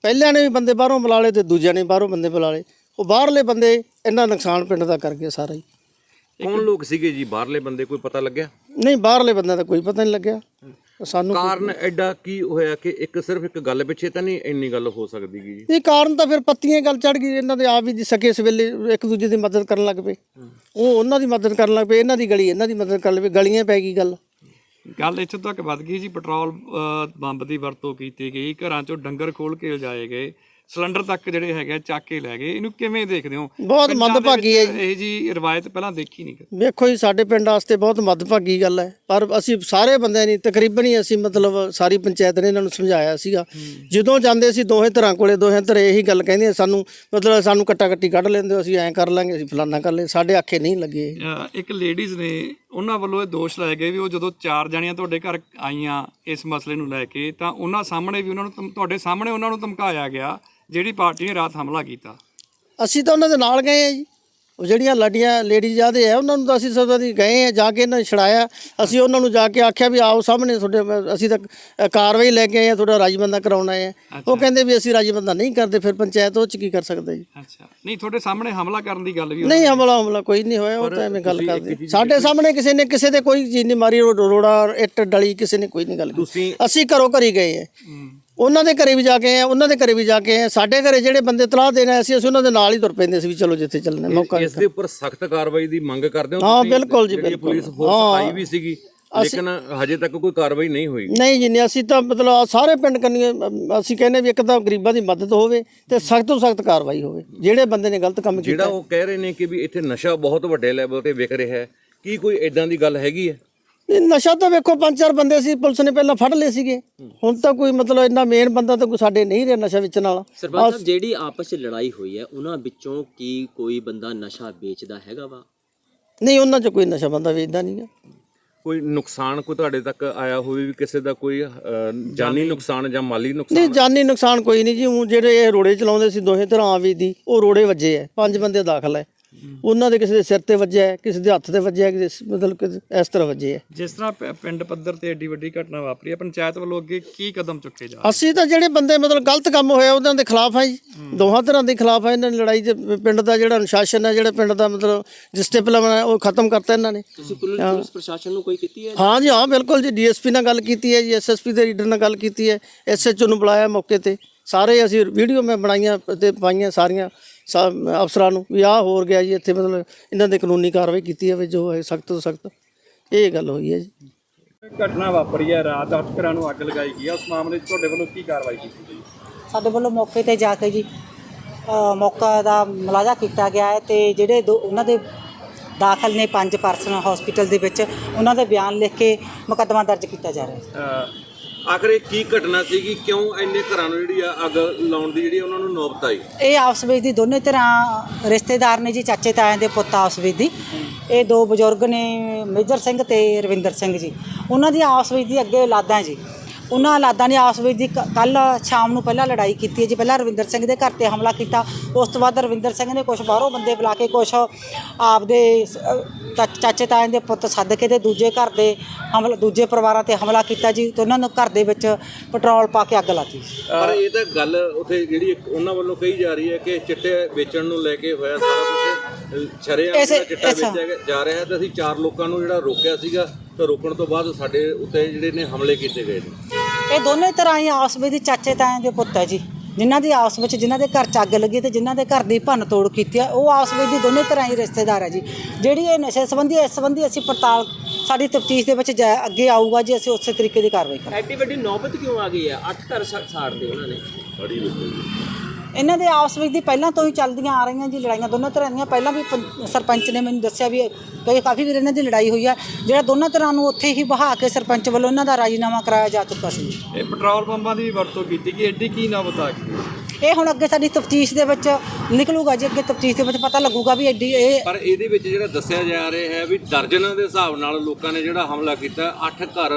ਪਹਿਲਿਆਂ ਨੇ ਵੀ ਬੰਦੇ ਬਾਹਰੋਂ ਬੁਲਾ ਲਏ ਤੇ ਦੂਜਿਆਂ ਨੇ ਬਾਹਰੋਂ ਬੰਦੇ ਬੁਲਾ ਲਏ। ਉਹ ਬਾਹਰਲੇ ਬੰਦੇ ਇੰਨਾ ਨੁਕਸਾਨ ਪਿੰਡ ਦਾ ਕਰ ਗਏ ਸਾਰਾ ਹੀ। ਕੌਣ ਲੋਕ ਸੀਗੇ ਜੀ? ਬਾਹਰਲੇ ਬੰਦੇ ਕੋਈ ਪਤਾ ਲੱਗਿਆ? ਨਹੀਂ ਬਾਹਰਲੇ ਬੰਦਿਆਂ ਦਾ ਕੋਈ ਪਤਾ ਨਹੀਂ ਲੱਗਿਆ। ਸਾਨੂੰ ਕਾਰਨ ਐਡਾ ਕੀ ਹੋਇਆ ਕਿ ਇੱਕ ਸਿਰਫ ਇੱਕ ਗੱਲ ਪਿੱਛੇ ਤਾਂ ਨਹੀਂ ਇੰਨੀ ਗੱਲ ਹੋ ਸਕਦੀ ਗੀ ਜੀ? ਇਹ ਕਾਰਨ ਤਾਂ ਫਿਰ ਪੱਤੀਆਂ ਗੱਲ ਚੜ ਗਈ ਇਹਨਾਂ ਦੇ ਆਪ ਵੀ ਜੀ ਸਕੇ ਇਸ ਵੇਲੇ ਇੱਕ ਦੂਜੇ ਦੀ ਮਦਦ ਕਰਨ ਲੱਗ ਪਏ। ਉਹ ਉਹਨਾਂ ਦੀ ਮਦਦ ਕਰਨ ਲੱਗ ਪਏ ਇਹਨਾਂ ਦੀ ਗਲੀ ਇਹਨਾਂ ਦੀ ਮਦਦ ਕਰਨ ਲੱਗ ਪਏ ਗਲੀਆਂ ਪੈ ਗਈ ਗੱਲ। ਗੱਲ ਇੱਥੋਂ ਤੱਕ ਵੱਧ ਗਈ ਜੀ ਪੈਟਰੋਲ ਬੰਬ ਦੀ ਵਰਤੋਂ ਕੀਤੀ ਗਈ ਘਰਾਂ ਚੋਂ ਡੰਗਰ ਖੋਲ ਕੇ ਲਿਜਾਏ ਗਏ। ਸਿਲੰਡਰ ਤੱਕ ਜਿਹੜੇ ਹੈਗੇ ਚੱਕ ਕੇ ਲੈ ਗਏ। ਇਹਨੂੰ ਕਿਵੇਂ ਦੇਖਦੇ ਹੋ? ਬਹੁਤ ਮੰਦਭਾਗੀ ਹੈ ਵਿੱਚ ਇਹ ਜੀ ਰਵਾਇਤ ਪਹਿਲਾਂ ਦੇਖੀ ਨਹੀਂ ਕਦੇ। ਵੇਖੋ ਜੀ ਸਾਡੇ ਪਿੰਡ ਵਾਸਤੇ ਬਹੁਤ ਮੱਦਭਾਗੀ ਗੱਲ ਹੈ। ਪਰ ਅਸੀਂ ਸਾਰੇ ਬੰਦਿਆਂ ਨੇ ਤਕਰੀਬਨ ਹੀ ਅਸੀਂ ਮਤਲਬ ਸਾਰੀ ਪੰਚਾਇਤ ਨੇ ਇਹਨਾਂ ਨੂੰ ਸਮਝਾਇਆ ਸੀਗਾ। ਜਦੋਂ ਜਾਂਦੇ ਸੀ ਦੋਹੇ ਧਿਰਾਂ ਕੋਲੇ ਦੋਹੇ ਧਿਰ ਇਹੀ ਗੱਲ ਕਹਿੰਦੇ ਸਾਨੂੰ ਮਤਲਬ ਸਾਨੂੰ ਕੱਟਾ ਕੱਟੀ ਕੱਢ ਲੈਂਦੇ ਅਸੀਂ ਐਂ ਕਰ ਲਾਂਗੇ ਅਸੀਂ ਫਲਾਨਾ ਕਰ ਲੈ ਸਾਡੇ ਆਖੇ ਨਹੀਂ ਲੱਗੇ। ਇੱਕ ਲੇਡੀਜ਼ ਨੇ ਉਹਨਾਂ ਵੱਲੋਂ ਇਹ ਦੋਸ਼ ਲਾਏ ਗਏ ਵੀ ਉਹ ਜਦੋਂ ਚਾਰ ਜਣੀਆਂ ਤੁਹਾਡੇ ਘਰ ਆਈਆਂ ਇਸ ਮਸਲੇ ਨੂੰ ਲੈ ਕੇ ਤਾਂ ਉਹਨਾਂ ਸਾਹਮਣੇ ਵੀ ਉਹਨਾਂ ਨੂੰ ਤੁਹਾਡੇ ਸਾਹਮਣੇ ਉਹਨਾਂ ਨੂੰ ਧਮਕਾਇਆ ਗਿਆ ਜਿਹੜੀ ਪਾਰਟੀ ਨੇ ਰਾਤ ਹਮਲਾ ਕੀਤਾ। ਅਸੀਂ ਤਾਂ ਉਹਨਾਂ ਦੇ ਨਾਲ ਗਏ ਆ ਜੀ। ਉਹ ਜਿਹੜੀਆਂ ਲੜੀਆਂ ਲੇਡੀਜ਼ ਆਦੇ ਆ ਉਹਨਾਂ ਨੂੰ ਤਾਂ ਅਸੀਂ ਸਭ ਦੀ ਗਏ ਆ ਜਾ ਕੇ ਇਹਨਾਂ ਨੂੰ ਛੜਾਇਆ ਅਸੀਂ ਉਹਨਾਂ ਨੂੰ ਜਾ ਕੇ ਆਖਿਆ ਵੀ ਆਓ ਸਾਹਮਣੇ ਤੁਹਾਡੇ ਅਸੀਂ ਤਾਂ ਅ, ਕਾਰਵਾਈ ਲੈ ਕੇ ਆਏ ਆ ਤੁਹਾਡਾ ਰਾਜਬੰਦਾ ਕਰਾਉਣਾ ਹੈ ਉਹ ਕਹਿੰਦੇ ਵੀ ਅਸੀਂ ਰਾਜਬੰਦਾ ਨਹੀਂ ਕਰਦੇ ਫਿਰ ਪੰਚਾਇਤ ਉਹ ਚ ਕੀ ਕਰ ਸਕਦੇ ਜੀ? ਅੱਛਾ। ਨਹੀਂ ਤੁਹਾਡੇ ਸਾਹਮਣੇ ਹਮਲਾ ਕਰਨ ਦੀ ਗੱਲ ਵੀ ਨਹੀਂ ਹਮਲਾ ਹਮਲਾ ਕੋਈ ਨਹੀਂ ਹੋਇਆ ਉਹ ਤਾਂ ਐਵੇਂ ਗੱਲ ਕਰਦੇ। ਸਾਡੇ ਸਾਹਮਣੇ ਕਿਸੇ ਨੇ ਕਿਸੇ ਦੇ ਕੋਈ ਚੀਜ਼ ਨਹੀਂ ਮਾਰੀ ਰੋ- ਰੋੜਾ ਇੱਟ ਡਲੀ ਕਿਸੇ ਨੇ ਕੋਈ ਨਹੀਂ ਗੱਲ ਕੀਤੀ। ਅਸੀਂ ਘਰੋਂ ਘਰੀ ਗਏ ਆ। ਉਹਨਾਂ ਦੇ ਘਰੇ ਵੀ ਜਾ ਕੇ ਆਏ ਆ ਉਹਨਾਂ ਦੇ ਘਰੇ ਵੀ ਜਾ ਕੇ ਆਏ ਆ ਸਾਡੇ ਘਰੇ ਜਿਹੜੇ ਬੰਦੇ ਤਲਾਹ ਦੇਣ ਆਏ ਸੀ ਅਸੀਂ ਉਹਨਾਂ ਦੇ ਨਾਲ ਹੀ ਤੁਰ ਪੈਂਦੇ ਸੀ ਵੀ ਚਲੋ ਜਿੱਥੇ ਚੱਲਣਾ ਮੌਕਾ ਇਸ ਦੇ ਉੱਪਰ ਸਖਤ ਕਾਰਵਾਈ ਦੀ ਮੰਗ ਕਰਦੇ ਹੋ? ਬਿਲਕੁਲ ਜੀ, ਜਿਹੜੀ ਬਿਲਕੁਲ। ਪੁਲਿਸ ਫੋਰਸ ਆਈ ਵੀ ਸੀਗੀ ਲੇਕਿਨ ਹਜੇ ਤੱਕ ਕੋਈ ਕਾਰਵਾਈ ਨਹੀਂ ਹੋਈ। ਨਹੀਂ ਜੀ ਨਹੀਂ ਅਸੀਂ ਤਾਂ ਮਤਲਬ ਸਾਰੇ ਪਿੰਡ ਅਮ, ਅਸੀਂ ਕਹਿੰਦੇ ਵੀ ਇੱਕ ਤਾਂ ਗਰੀਬਾਂ ਦੀ ਮਦਦ ਹੋਵੇ ਤੇ ਸਖਤ ਤੋਂ ਸਖਤ ਕਾਰਵਾਈ ਹੋਵੇ ਜਿਹੜੇ ਬੰਦੇ ਨੇ ਗਲਤ ਕੰਮ ਜਿਹੜਾ ਕੀਤਾ। ਉਹ ਕਹਿ ਰਹੇ ਨੇ ਕਿ ਵੀ ਇੱਥੇ ਨਸ਼ਾ ਬਹੁਤ ਵੱਡੇ ਲੈਵਲ ਤੇ ਵਿਕ ਰਿਹਾ ਹੈ ਕੀ ਕੋਈ ਇਦਾਂ ਦੀ ਗੱਲ ਹੈਗੀ ਹੈ? ਨਹੀਂ, ਨਸ਼ਾ ਤਾਂ ਵੇਖੋ ਪੰਜ ਚਾਰ ਬੰਦੇ ਸੀ ਪੁਲਿਸ ਨੇ ਪਹਿਲਾਂ ਫੜ ਲਏ ਸੀਗੇ। ਹੁਣ ਤਾਂ ਕੋਈ ਮਤਲਬ ਇੰਨਾ ਮੇਨ ਬੰਦਾ ਤਾਂ ਕੋਈ ਸਾਡੇ ਨਹੀਂ ਰਿਹਾ ਨਸ਼ਾ ਵੇਚਣ ਵਾਲਾ। ਸਰਪੰਚ ਸਾਹਿਬ ਜਿਹੜੀ ਆਪਸ ਚ ਲੜਾਈ ਹੋਈ ਹੈ ਉਹਨਾਂ ਵਿੱਚੋਂ ਕੀ ਕੋਈ ਬੰਦਾ ਨਸ਼ਾ ਵੇਚਦਾ ਹੈਗਾ ਵਾ? ਨਹੀਂ ਉਹਨਾਂ 'ਚ ਕੋਈ ਨਸ਼ਾ ਬੰਦਾ ਵੇਚਦਾ ਨਹੀਂਗਾ ਕੋਈ ਨੁਕਸਾਨ ਕੋਈ ਤੁਹਾਡੇ ਤੱਕ ਆਇਆ ਹੋਵੇ ਵੀ ਕਿਸੇ ਦਾ ਕੋਈ ਅਹ, ਜਾਨੀ ਨੁਕਸਾਨ ਜਾਂ ਮਾਲੀ ਨਹੀਂ ਨੁਕਸਾਨ ਜਾਨੀ ਨੁਕਸਾਨ ਕੋਈ ਨਹੀਂ ਜੀ। ਊਂ ਜਿਹੜੇ ਇਹ ਰੋੜੇ ਚਲਾਉਂਦੇ ਸੀ ਦੋਹੇ ਤਰ੍ਹਾਂ ਆਵੀ ਦੀ ਉਹ ਰੋੜੇ ਵੱਜੇ ਐ। ਪੰਜ ਬੰਦੇ ਦਾਖਲ ਐ। ਉਹਨਾਂ ਦੇ ਕਿਸੇ ਦੇ ਸਿਰ ਤੇ ਵੱਜਿਆ ਹੈ, ਕਿਸੇ ਦੇ ਹੱਥ ਤੇ ਵੱਜਿਆ ਹੈ, ਕਿਸੇ ਮਤਲਬ ਕਿ ਇਸ ਤਰ੍ਹਾਂ ਵੱਜੇ ਜਿਸ ਤਰ੍ਹਾਂ ਪ- ਪਿੰਡ ਪੱਧਰ ਤੇ ਏਡੀ ਵੱਡੀ ਘਟਨਾ ਵਾਪਰੀ ਹੈ ਪੰਚਾਇਤ ਵੱਲੋਂ ਅੱਗੇ ਕੀ ਕਦਮ ਚੁੱਕੇ ਜਾ ਅਸੀਂ ਤਾਂ ਜਿਹੜੇ ਬੰਦੇ ਮਤਲਬ ਗਲਤ ਕੰਮ ਹੋਇਆ ਉਹਨਾਂ ਦੇ ਖਿਲਾਫ ਆ ਜੀ। ਦੋਹਾਂ ਤਰ੍ਹਾਂ ਦੇ ਖਿਲਾਫ ਆ ਇਹਨਾਂ ਨੇ ਲੜਾਈ ਦੇ ਪਿੰਡ ਦਾ ਜਿਹੜਾ ਅਨੁਸ਼ਾਸਨ ਹੈ ਜਿਹੜਾ ਪਿੰਡ ਦਾ ਮਤਲਬ ਡਿਸਪਲਿਨ ਹੈ ਉਹ ਖਤਮ ਕਰਤਾ ਇਹਨਾਂ ਨੇ। ਤੁਸੀਂ ਪੁਲਿਸ ਪੁਲਿਸ ਪ੍ਰਸ਼ਾਸਨ ਨੂੰ ਕੋਈ ਕੀਤੀ ਹੈ? ਹਾਂ ਜੀ ਹਾਂ ਬਿਲਕੁਲ ਜੀ ਡੀਐਸਪੀ ਨਾਲ ਗੱਲ ਕੀਤੀ ਹੈ ਜੀ ਐਸਐਸਪੀ ਦੇ ਲੀਡਰ ਨਾਲ ਗੱਲ ਕੀਤੀ ਹੈ ਐਸਐਚਓ ਨੂੰ ਬੁਲਾਇਆ ਮੌਕੇ ਤੇ। ਸਾਰੇ ਅਸੀਂ ਵੀਡੀਓ ਮੈਂ ਬਣਾਈਆਂ ਤੇ ਪਾਈਆਂ ਸਾਰੀਆਂ। ਸਾ- ਅਫਸਰਾਂ ਨੂੰ ਵੀ ਆਹ ਹੋਰ ਗਿਆ ਜੀ ਇੱਥੇ ਮਤਲਬ ਇਹਨਾਂ ਦੇ ਕਾਨੂੰਨੀ ਕਾਰਵਾਈ ਕੀਤੀ ਹੈ ਵੀ ਜੋ ਹੈ ਸਖਤ ਤੋਂ ਸਖਤ। ਇਹ ਗੱਲ ਹੋਈ ਹੈ ਜੀ। ਘਟਨਾ ਵਾਪਰੀ ਹੈ ਰਾਤ ਅੱਠ ਘਰਾਂ ਨੂੰ ਅੱਗ ਲਗਾਈ ਗਈ ਹੈ। ਉਸ ਮਾਮਲੇ 'ਚ ਤੁਹਾਡੇ ਵੱਲੋਂ ਕੀ ਕਾਰਵਾਈ ਕੀਤੀ ਗਈ? ਸਾਡੇ ਵੱਲੋਂ ਮੌਕੇ ਤੇ ਜਾ ਕੇ ਜੀ ਅ, ਮੌਕਾ ਦਾ ਮੁਲਾਜ਼ਾ ਕੀਤਾ ਗਿਆ ਹੈ ਤੇ ਜਿਹੜੇ ਦੋ ਉਹਨਾਂ ਦੇ ਦਾਖਲ ਨੇ ਪੰਜ ਪਰਸਨ ਹਸਪੀਟਲ ਦੇ ਵਿੱਚ ਉਹਨਾਂ ਦੇ ਬਿਆਨ ਲਿਖ ਕੇ ਮੁਕੱਦਮਾ ਦਰਜ ਕੀਤਾ ਜਾ ਰਿਹਾ ਹੈ। ਆਖਰ ਇਹ ਕੀ ਘਟਨਾ ਸੀਗੀ? ਕਿਉਂ ਇੰਨੇ ਘਰਾਂ ਨੂੰ ਜਿਹੜੀ ਆ ਅੱਗ ਲਾਉਣ ਦੀ ਜਿਹੜੀ ਉਹਨਾਂ ਨੂੰ ਨੌਬਤ ਆਈ? ਇਹ ਆਪਸ ਵਿੱਚ ਦੀ ਦੋਨੇ ਤਰ੍ਹਾਂ ਰਿਸ਼ਤੇਦਾਰ ਨੇ ਜੀ, ਚਾਚੇ ਤਾਇਆਂ ਦੇ ਪੁੱਤ ਆਪਸ ਵਿੱਚ ਦੀ। ਇਹ ਦੋ ਬਜ਼ੁਰਗ ਨੇ, ਮੇਜਰ ਸਿੰਘ ਤੇ ਰਵਿੰਦਰ ਸਿੰਘ ਜੀ। ਉਹਨਾਂ ਦੀ ਆਪਸ ਵਿੱਚ ਦੀ ਅੱਗੇ ਔਲਾਦਾਂ ਜੀ। ਉਹਨਾਂ ਔਲਾਦਾਂ ਨੇ ਆਪਸ ਵਿੱਚ ਦੀ ਕੱਲ ਸ਼ਾਮ ਨੂੰ ਪਹਿਲਾਂ ਲੜਾਈ ਕੀਤੀ ਹੈ ਜੀ। ਪਹਿਲਾਂ ਰਵਿੰਦਰ ਸਿੰਘ ਦੇ ਘਰ ਤੇ ਹਮਲਾ ਕੀਤਾ। ਉਸ ਤੋਂ ਬਾਅਦ ਰਵਿੰਦਰ ਸਿੰਘ ਨੇ ਕੁਝ ਬਾਹਰੋਂ ਬੰਦੇ ਬੁਲਾ ਕੇ ਕੁਝ ਆਪਦੇ ਚਾਚੇ ਤਾਇਆਂ ਦੇ ਪੁੱਤ ਸੱਦ ਕੇ ਤੇ ਦੂਜੇ ਘਰ ਦੇ ਹਮਲਾ ਦੂਜੇ ਪਰਿਵਾਰਾਂ ਤੇ ਹਮਲਾ ਕੀਤਾ ਜੀ ਤੇ ਉਹਨਾਂ ਨੂੰ ਘਰ ਦੇ ਵਿੱਚ ਪੈਟਰੋਲ ਪਾ ਕੇ ਅੱਗ ਲਾਤੀ। ਪਰ ਇਹ ਤਾਂ ਗੱਲ ਉਥੇ ਜਿਹੜੀ ਉਹਨਾਂ ਵੱਲੋਂ ਕਹੀ ਜਾ ਰਹੀ ਹੈ ਕਿ ਚਿੱਟੇ ਵੇਚਣ ਨੂੰ ਲੈ ਕੇ ਹੋਇਆ ਸਾਰਾ ਕੁਝ ਛਰਿਆ ਚਿੱਟਾ ਵੇਚਿਆ ਜਾ ਰਿਹਾ ਤੇ ਅਸੀਂ ਚਾਰ ਲੋਕਾਂ ਨੂੰ ਜਿਹੜਾ ਰੋਕਿਆ ਸੀਗਾ। ਤੇ ਰੋਕਣ ਤੋਂ ਬਾਅਦ ਸਾਡੇ ਉੱਤੇ ਜਿਹੜੇ ਨੇ ਹਮਲੇ ਕੀਤੇ ਗਏ ਨੇ। ਇਹ ਦੋਨੇ ਤਰ੍ਹਾਂ ਹੀ ਆਪਸ ਵਿੱਚ ਦੀ ਚਾਚੇ ਤਾਇਆਂ ਦੇ ਪੁੱਤ ਹੈ ਜੀ। ਜਿਨ੍ਹਾਂ ਦੀ ਆਪਸ ਵਿੱਚ ਜਿਨ੍ਹਾਂ ਦੇ ਘਰ ਚ ਅੱਗ ਲੱਗੀ ਤੇ ਜਿਨ੍ਹਾਂ ਦੇ ਘਰ ਦੀ ਭੰਨ ਤੋੜ ਕੀਤੀ ਆ ਉਹ ਆਪਸ ਵਿੱਚ ਦੀ ਦੋਨੇ ਤਰ੍ਹਾਂ ਹੀ ਰਿਸ਼ਤੇਦਾਰ ਹੈ ਜੀ। ਜਿਹੜੀ ਇਹ ਨਸ਼ੇ ਸੰਬੰਧੀ ਇਸ ਸੰਬੰਧੀ ਅਸੀਂ ਪੜਤਾਲ ਸਾਡੀ ਤਫਤੀਸ਼ ਦੇ ਵਿੱਚ ਜਾ- ਅੱਗੇ ਆਊਗਾ ਜੀ ਅਸੀਂ ਉਸੇ ਤਰੀਕੇ ਦੀ ਕਾਰਵਾਈ ਕਰਾਂਗੇ। ਐਡੀ ਵੱਡੀ ਨੌਬਤ ਕਿਉਂ ਆ ਗਈ ਹੈ? ਅੱਠ ਘਰ ਸਾ- ਸਾੜਦੇ ਉਹਨਾਂ ਨੇ। ਇਹਨਾਂ ਦੇ ਆਪਸ ਵਿੱਚ ਦੀ ਪਹਿਲਾਂ ਤੋਂ ਹੀ ਚੱਲਦੀਆਂ ਆ ਰਹੀਆਂ ਜੀ ਲੜਾਈਆਂ ਦੋਨੋਂ ਤਰ੍ਹਾਂ ਦੀਆਂ। ਪਹਿਲਾਂ ਵੀ ਪੰ- ਸਰਪੰਚ ਨੇ ਮੈਨੂੰ ਦੱਸਿਆ ਵੀ ਕਈ ਕਾਫੀ ਵਾਰ ਇਹਨਾਂ ਦੀ ਲੜਾਈ ਹੋਈ ਹੈ ਜਿਹੜਾ ਦੋਨੋਂ ਤਰ੍ਹਾਂ ਨੂੰ ਉੱਥੇ ਹੀ ਬਹਾ ਕੇ ਸਰਪੰਚ ਵੱਲੋਂ ਇਹਨਾਂ ਦਾ ਰਾਜੀਨਾਮਾ ਕਰਾਇਆ ਜਾ ਚੁੱਕਾ ਸੀ। ਇਹ ਪੈਟਰੋਲ ਪੰਪਾਂ ਦੀ ਵਰਤੋਂ ਕੀਤੀ ਗਈ ਐਡੀ ਕੀ ਆ ਗਈ ਇਹ ਹੁਣ ਅੱਗੇ ਸਾਡੀ ਤਫਤੀਸ਼ ਦੇ ਵਿੱਚ ਨਿਕਲੂਗਾ ਜੀ ਅੱਗੇ ਤਫਤੀਸ਼ ਦੇ ਵਿੱਚ ਪਤਾ ਲੱਗੂਗਾ ਵੀ ਐਡੀ ਇਹ ਪਰ ਇਹਦੇ ਵਿੱਚ ਜਿਹੜਾ ਦੱਸਿਆ ਜਾ ਰਿਹਾ ਹੈ ਵੀ ਦਰਜਨਾਂ ਦੇ ਹਿਸਾਬ ਨਾਲ ਲੋਕਾਂ ਨੇ ਜਿਹੜਾ ਹਮਲਾ ਕੀਤਾ ਅੱਠ ਘਰ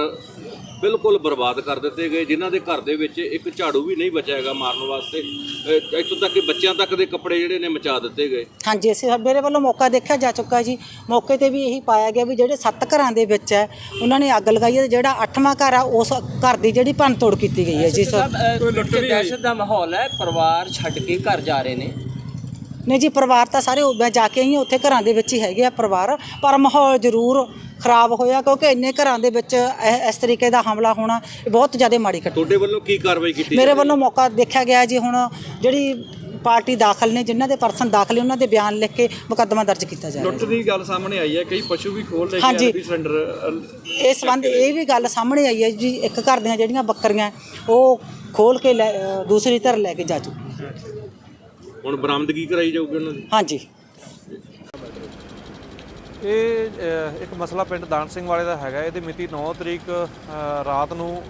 ਬਿਲਕੁਲ ਬਰਬਾਦ ਕਰ ਦਿੱਤੇ ਗਏ ਜਿਨ੍ਹਾਂ ਦੇ ਘਰ ਦੇ ਵਿੱਚ ਇੱਕ ਝਾੜੂ ਵੀ ਨਹੀਂ ਬਚਿਆ ਹੈਗਾ ਮਾਰਨ ਵਾਸਤੇ। ਅਹ ਇੱਥੋਂ ਤੱਕ ਕਿ ਬੱਚਿਆਂ ਤੱਕ ਦੇ ਕੱਪੜੇ ਜਿਹੜੇ ਨੇ ਮਚਾ ਦਿੱਤੇ ਗਏ। ਹਾਂਜੀ ਅਸੀਂ ਮੇਰੇ ਵੱਲੋਂ ਮੌਕਾ ਦੇਖਿਆ ਜਾ ਚੁੱਕਾ ਜੀ। ਮੌਕੇ ਤੇ ਵੀ ਇਹੀ ਪਾਇਆ ਗਿਆ ਵੀ ਜਿਹੜੇ ਸੱਤ ਘਰਾਂ ਦੇ ਵਿੱਚ ਹੈ ਉਹਨਾਂ ਨੇ ਅੱਗ ਲਗਾਈ ਹੈ ਤੇ ਜਿਹੜਾ ਅੱਠਵਾਂ ਘਰ ਆ ਉਸ ਘਰ ਦੀ ਜਿਹੜੀ ਭੰਨ ਤੋੜ ਕੀਤੀ ਗਈ ਹੈ ਜੀ ਸਰ। ਦਹਿਸ਼ਤ ਦਾ ਮਾਹੌਲ ਹੈ ਪਰਿਵਾਰ ਛੱਡ ਕੇ ਘਰ ਜਾ ਰਹੇ ਨੇ। ਨਹੀਂ ਜੀ ਪਰਿਵਾਰ ਤਾਂ ਸਾਰੇ ਮੈਂ ਜਾ ਕੇ ਆਈ ਹਾਂ ਉੱਥੇ ਘਰਾਂ ਦੇ ਵਿੱਚ ਹੀ ਹੈਗੇ ਆ ਪਰਿਵਾਰ। ਪਰ ਮਾਹੌਲ ਜ਼ਰੂਰ ਖਰਾਬ ਹੋਇਆ ਕਿਉਂਕਿ ਇੰਨੇ ਘਰਾਂ ਦੇ ਵਿੱਚ ਇਹ- ਇਸ ਤਰੀਕੇ ਦਾ ਹਮਲਾ ਹੋਣਾ ਇਹ ਬਹੁਤ ਜ਼ਿਆਦਾ ਮਾੜੀ ਘਟਨਾ। ਤੁਹਾਡੇ ਵੱਲੋਂ ਕੀ ਕਾਰਵਾਈ ਕੀਤੀ ਮੇਰੇ ਵੱਲੋਂ ਮੌਕਾ ਦੇਖਿਆ ਗਿਆ ਜੀ ਹੁਣ ਜਿਹੜੀ ਪਾਰਟੀ ਦਾਖਲ ਨੇ ਜਿਨ੍ਹਾਂ ਦੇ ਪਰਸਨ ਦਾਖਲ ਨੇ ਉਹਨਾਂ ਦੇ ਬਿਆਨ ਲਿਖ ਕੇ ਮੁਕੱਦਮਾ ਦਰਜ ਕੀਤਾ ਜਾ ਰਿਹਾ ਲੁੱਟ ਦੀ ਗੱਲ ਸਾਹਮਣੇ ਆਈ ਹੈ ਕਈ ਪਸ਼ੂ ਵੀ ਖੋਲ ਲੈ ਕੇ ਹਾਂਜੀ। ਸਿਲੰਡਰ ਇਸ ਸੰਬੰਧ ਇਹ ਵੀ ਗੱਲ ਸਾਹਮਣੇ ਆਈ ਹੈ ਜੀ ਇੱਕ ਘਰ ਦੀਆਂ ਜਿਹੜੀਆਂ ਬੱਕਰੀਆਂ ਉਹ ਖੋਲ ਕੇ ਲੈ- ਅ, ਦੂਸਰੀ ਧਰ ਲੈ ਕੇ ਜਾ ਚੁੱਕੀ ਹੈ। ਹੁਣ ਬਰਾਮਦਗੀ ਕਰਾਈ ਜਾਊਗੀ ਉਹਨਾਂ ਦੀ? ਹਾਂਜੀ। ਇਹ ਅ, ਇੱਕ ਮਸਲਾ ਪਿੰਡ ਦਾਨ ਸਿੰਘ ਵਾਲੇ ਦਾ ਹੈਗਾ। ਇਹਦੀ ਮਿਤੀ 9 ਤਰੀਕ ਅ, ਰਾਤ ਨੂੰ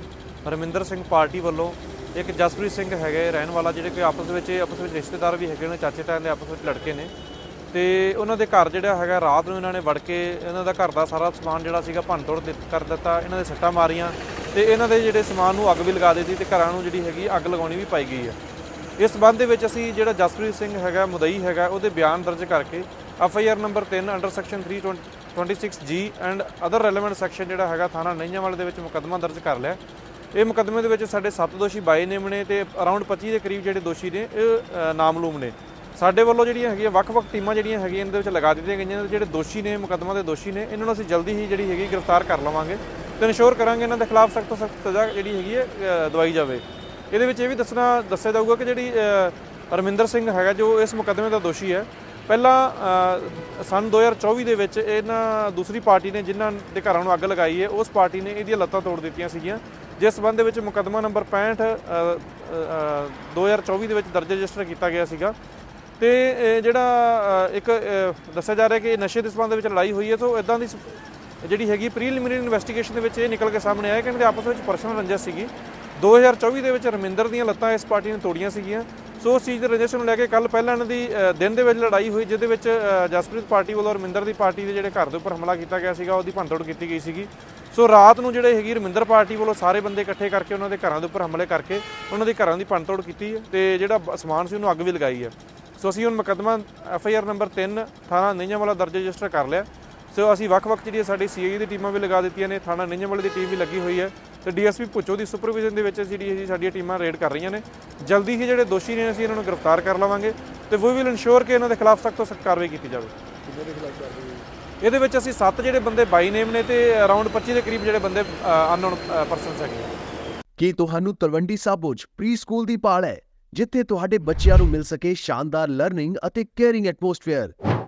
ਰਮਿੰਦਰ ਸਿੰਘ ਪਾਰਟੀ ਵੱਲੋਂ ਇੱਕ ਜਸਪ੍ਰੀਤ ਸਿੰਘ ਹੈਗੇ ਰਹਿਣ ਵਾਲਾ ਜਿਹੜੇ ਕਿ ਆਪਸ ਵਿੱਚ ਇਹ ਆਪਸ ਵਿੱਚ ਰਿਸ਼ਤੇਦਾਰ ਵੀ ਹੈਗੇ ਨੇ ਚਾਚੇ ਤਾਇਆਂ ਦੇ ਆਪਸ ਵਿੱਚ ਲੜਕੇ ਨੇ। ਤੇ ਉਹਨਾਂ ਦੇ ਘਰ ਜਿਹੜਾ ਹੈਗਾ ਰਾਤ ਨੂੰ ਇਹਨਾਂ ਨੇ ਵੜ ਕੇ ਇਹਨਾਂ ਦਾ ਘਰ ਦਾ ਸਾਰਾ ਸਮਾਨ ਜਿਹੜਾ ਸੀਗਾ ਭੰਨਤੋੜ ਦਿੱਤ- ਕਰ ਦਿੱਤਾ। ਇਹਨਾਂ ਦੇ ਸੱਟਾਂ ਮਾਰੀਆਂ ਤੇ ਇਹਨਾਂ ਦੇ ਜਿਹੜੇ ਸਮਾਨ ਨੂੰ ਅੱਗ ਵੀ ਲਗਾ ਦਿੱਤੀ ਤੇ ਘਰਾਂ ਨੂੰ ਜਿਹੜੀ ਹੈਗੀ ਅੱਗ ਲਗਾਉਣੀ ਵੀ ਪਾਈ ਗਈ ਹੈ। ਇਸ ਸੰਬੰਧ ਦੇ ਵਿੱਚ ਅਸੀਂ ਜਿਹੜਾ ਜਸਪ੍ਰੀਤ ਸਿੰਘ ਹੈਗਾ, ਮੁਦਈ ਹੈਗਾ, ਉਹਦੇ ਬਿਆਨ ਦਰਜ ਕਰਕੇ F I R number 3 under section 326 ਜੀ ਐਂਡ ਅਦਰ ਰੈਲੇਵੈਂਟ ਸੈਕਸ਼ਨ ਜਿਹੜਾ ਹੈਗਾ ਥਾਣਾ ਨਈਆਂਵਾਲੇ ਦੇ ਵਿੱਚ ਮੁਕੱਦਮਾ ਦਰਜ ਕਰ ਲਿਆ। ਇਹ ਮੁਕੱਦਮੇ ਦੇ ਵਿੱਚ ਸਾਡੇ 7 ਦੋਸ਼ੀ ਬਾਈ ਨੇਮ ਨੇ ਤੇ ਅਰਾਊਂਡ 25 ਦੇ ਕਰੀਬ ਜਿਹੜੇ ਦੋਸ਼ੀ ਨੇ, ਇਹ ਨਾਮਲੂਮ ਨੇ। ਸਾਡੇ ਵੱਲੋਂ ਜਿਹੜੀਆਂ ਹੈਗੀਆਂ, ਵੱਖ-ਵੱਖ ਟੀਮਾਂ ਜਿਹੜੀਆਂ ਹੈਗੀਆਂ, ਇਹਦੇ ਵਿੱਚ ਲਗਾ ਦਿੱਤੀਆਂ ਗਈਆਂ ਨੇ। ਜਿਹੜੇ ਦੋਸ਼ੀ ਨੇ, ਮੁਕੱਦਮਾ ਦੇ ਦੋਸ਼ੀ ਨੇ, ਇਹਨਾਂ ਨੂੰ ਅਸੀਂ ਜਲਦੀ ਹੀ ਜਿਹੜੀ ਹੈਗੀ ਗ੍ਰਿਫਤਾਰ ਕਰ ਲਵਾਂਗੇ। ਤੇ ਇਨਸ਼ੋਰ ਕਰਾਂਗੇ ਇਹਨਾਂ ਦੇ ਖਿਲਾਫ ਸਖਤ ਤੋਂ ਸਖਤ ਸਜ਼ਾ ਜਿਹੜੀ ਹੈਗੀ ਹੈ ਦਵਾਈ ਜਾਵੇ। ਇਹਦੇ ਵਿੱਚ ਇਹ ਵੀ ਦੱਸਣਾ ਦੱਸਿਆ ਜਾਊਗਾ ਕਿ ਜਿਹੜੀ ਅ, ਰਮਿੰਦਰ ਸਿੰਘ ਹੈਗਾ ਜੋ ਇਸ ਮੁਕੱਦਮੇ ਦਾ ਦੋਸ਼ੀ ਹੈ। ਪਹਿਲਾਂ ਅ, ਸੰਨ 2024 ਦੇ ਵਿੱਚ ਇਹਨਾਂ ਦੂਸਰੀ ਪਾਰਟੀ ਨੇ ਜਿਨ੍ਹਾਂ ਦੇ ਘਰਾਂ ਨੂੰ ਅੱਗ ਲਗਾਈ ਹੈ ਉਸ ਪਾਰਟੀ ਨੇ ਇਹਦੀਆਂ ਲੱਤਾਂ ਤੋੜ ਦਿੱਤੀਆਂ ਸੀਗੀਆਂ। ਜਿਸ ਸੰਬੰਧ ਦੇ ਵਿੱਚ ਮੁਕੱਦਮਾ ਨੰਬਰ 65 ਅ, ਅ, ਅ, 2024 ਦੇ ਵਿੱਚ ਦਰਜ ਰਜਿਸਟਰ ਕੀਤਾ ਗਿਆ ਸੀਗਾ। ਤੇ ਇਹ ਜਿਹੜਾ ਇੱਕ ਦੱਸਿਆ ਜਾ ਰਿਹਾ ਕਿ ਨਸ਼ੇ ਦੇ ਸੰਬੰਧ ਵਿੱਚ ਲੜਾਈ ਹੋਈ ਹੈ ਸੋ ਇਦਾਂ ਦੀ ਜਿਹੜੀ ਹੈਗੀ ਪ੍ਰੀਲਿਮਿਨਰੀ ਇਨਵੈਸਟੀਗੇਸ਼ਨ ਦੇ ਵਿੱਚ ਇਹ ਨਿਕਲ ਕੇ ਸਾਹਮਣੇ ਆਇਆ ਕਿ ਇਹਨਾਂ ਦੇ ਆਪਸ ਵਿੱਚ ਪਰਸਨਲ ਰੰਜਿਸ਼ ਸੀਗੀ। 2024 ਦੇ ਵਿੱਚ ਰਮਿੰਦਰ ਦੀਆਂ ਲੱਤਾਂ ਇਸ ਪਾਰਟੀ ਨੇ ਤੋੜੀਆਂ ਸੀਗੀਆਂ। ਸੋ ਉਸ ਚੀਜ਼ ਦੇ ਰਜਿਸਟਰ ਨੂੰ ਲੈ ਕੇ ਕੱਲ ਪਹਿਲਾਂ ਇਹਨਾਂ ਦੀ ਦਿਨ ਦੇ ਵਿੱਚ ਲੜਾਈ ਹੋਈ, ਜਿਹਦੇ ਵਿੱਚ ਜਸਪ੍ਰੀਤ ਪਾਰਟੀ ਵੱਲੋਂ ਰਮਿੰਦਰ ਦੀ ਪਾਰਟੀ ਦੇ ਜਿਹੜੇ ਘਰ ਦੇ ਉੱਪਰ ਹਮਲਾ ਕੀਤਾ ਗਿਆ ਸੀਗਾ, ਉਹਦੀ ਭੰਨਤੋੜ ਕੀਤੀ ਗਈ ਸੀਗੀ। ਸੋ ਰਾਤ ਨੂੰ ਜਿਹੜੇ ਹੈਗੀ ਰਮਿੰਦਰ ਪਾਰਟੀ ਵੱਲੋਂ ਸਾਰੇ ਬੰਦੇ ਇਕੱਠੇ ਕਰਕੇ ਉਹਨਾਂ ਦੇ ਘਰਾਂ ਦੇ ਉੱਪਰ ਹਮਲੇ ਕਰਕੇ ਉਹਨਾਂ ਦੇ ਘਰਾਂ ਦੀ ਭੰਨਤੋੜ ਕੀਤੀ ਹੈ ਤੇ ਜਿਹੜਾ ਸਮਾਨ ਸੀ ਉਹਨੂੰ ਅੱਗ ਵੀ ਲਗਾਈ ਹੈ। ਸੋ ਅਸੀਂ ਹੁਣ ਮੁਕੱਦਮਾ, ਐਫ ਆਈ ਆਰ ਨੰਬਰ 3 ਥਾਣਾ ਨਈਆਂ ਵਾਲਾ ਦਰਜ ਰਜਿਸਟਰ ਕਰ ਲਿਆ। ਸੋ ਅਸੀਂ ਵੱਖ-ਵੱਖ ਜਿਹੜੀ ਸਾਡੀ ਸੀਆਈ ਦੀ ਟੀਮਾਂ ਵੀ ਲਗਾ ਦਿੱਤੀਆਂ ਨੇ ਥਾਣਾ ਵਾਲੇ ਦੀ ਟੀਮ ਵੀ ਲੱਗੀ ਹੋਈ ਹੈ। ਤੇ ਡੀਐਸਪੀ ਭੁੱਚੋ ਦੀ ਸੁਪਰਵਿਜ਼ਨ ਦੇ ਵਿੱਚ ਜਿਹੜੀ ਸਾਡੀਆਂ ਟੀਮਾਂ ਰੇਡ ਕਰ ਰਹੀਆਂ ਨੇ। ਜਲਦੀ ਹੀ ਜਿਹੜੇ ਦੋਸ਼ੀ ਨੇ ਅਸੀਂ ਇਹਨਾਂ ਨੂੰ ਗ੍ਰਿਫਤਾਰ ਕਰ ਲਵਾਂਗੇ ਤੇ ਵੀ ਵਿਲ ਇਨਸ਼ੋਰ ਕਿ ਇਹਨਾਂ ਦੇ ਖਿਲਾਫ ਸਖਤ ਤੋਂ ਸਖਤ ਕਾਰਵਾਈ ਕੀਤੀ ਜਾਵੇ। ਇਹਦੇ ਵਿੱਚ ਅਸੀਂ 7 ਜਿਹੜੇ ਬੰਦੇ ਬਾਈ ਨੇਮ ਨੇ ਤੇ ਅਰਾਊਂਡ 25 ਦੇ ਕਰੀਬ ਜਿਹੜੇ ਬੰਦੇ ਅਨਨੋਨ ਪਰਸਨਸ ਹੈਗੇ ਕੀ ਤੁਹਾਨੂੰ ਤਲਵੰਡੀ ਸਾਬੋ 'ਚ ਪ੍ਰੀ ਸਕੂਲ ਦੀ ਪਾਲ ਹੈ ਜਿੱਥੇ ਤੁਹਾਡੇ ਬੱਚਿਆਂ ਨੂੰ ਮਿਲ ਸਕੇ ਸ਼ਾਨਦਾਰ ਲਰਨਿੰਗ ਅਤੇ ਕੇਅਰਿੰਗ ਐਟਮੋਸਫੇਅਰ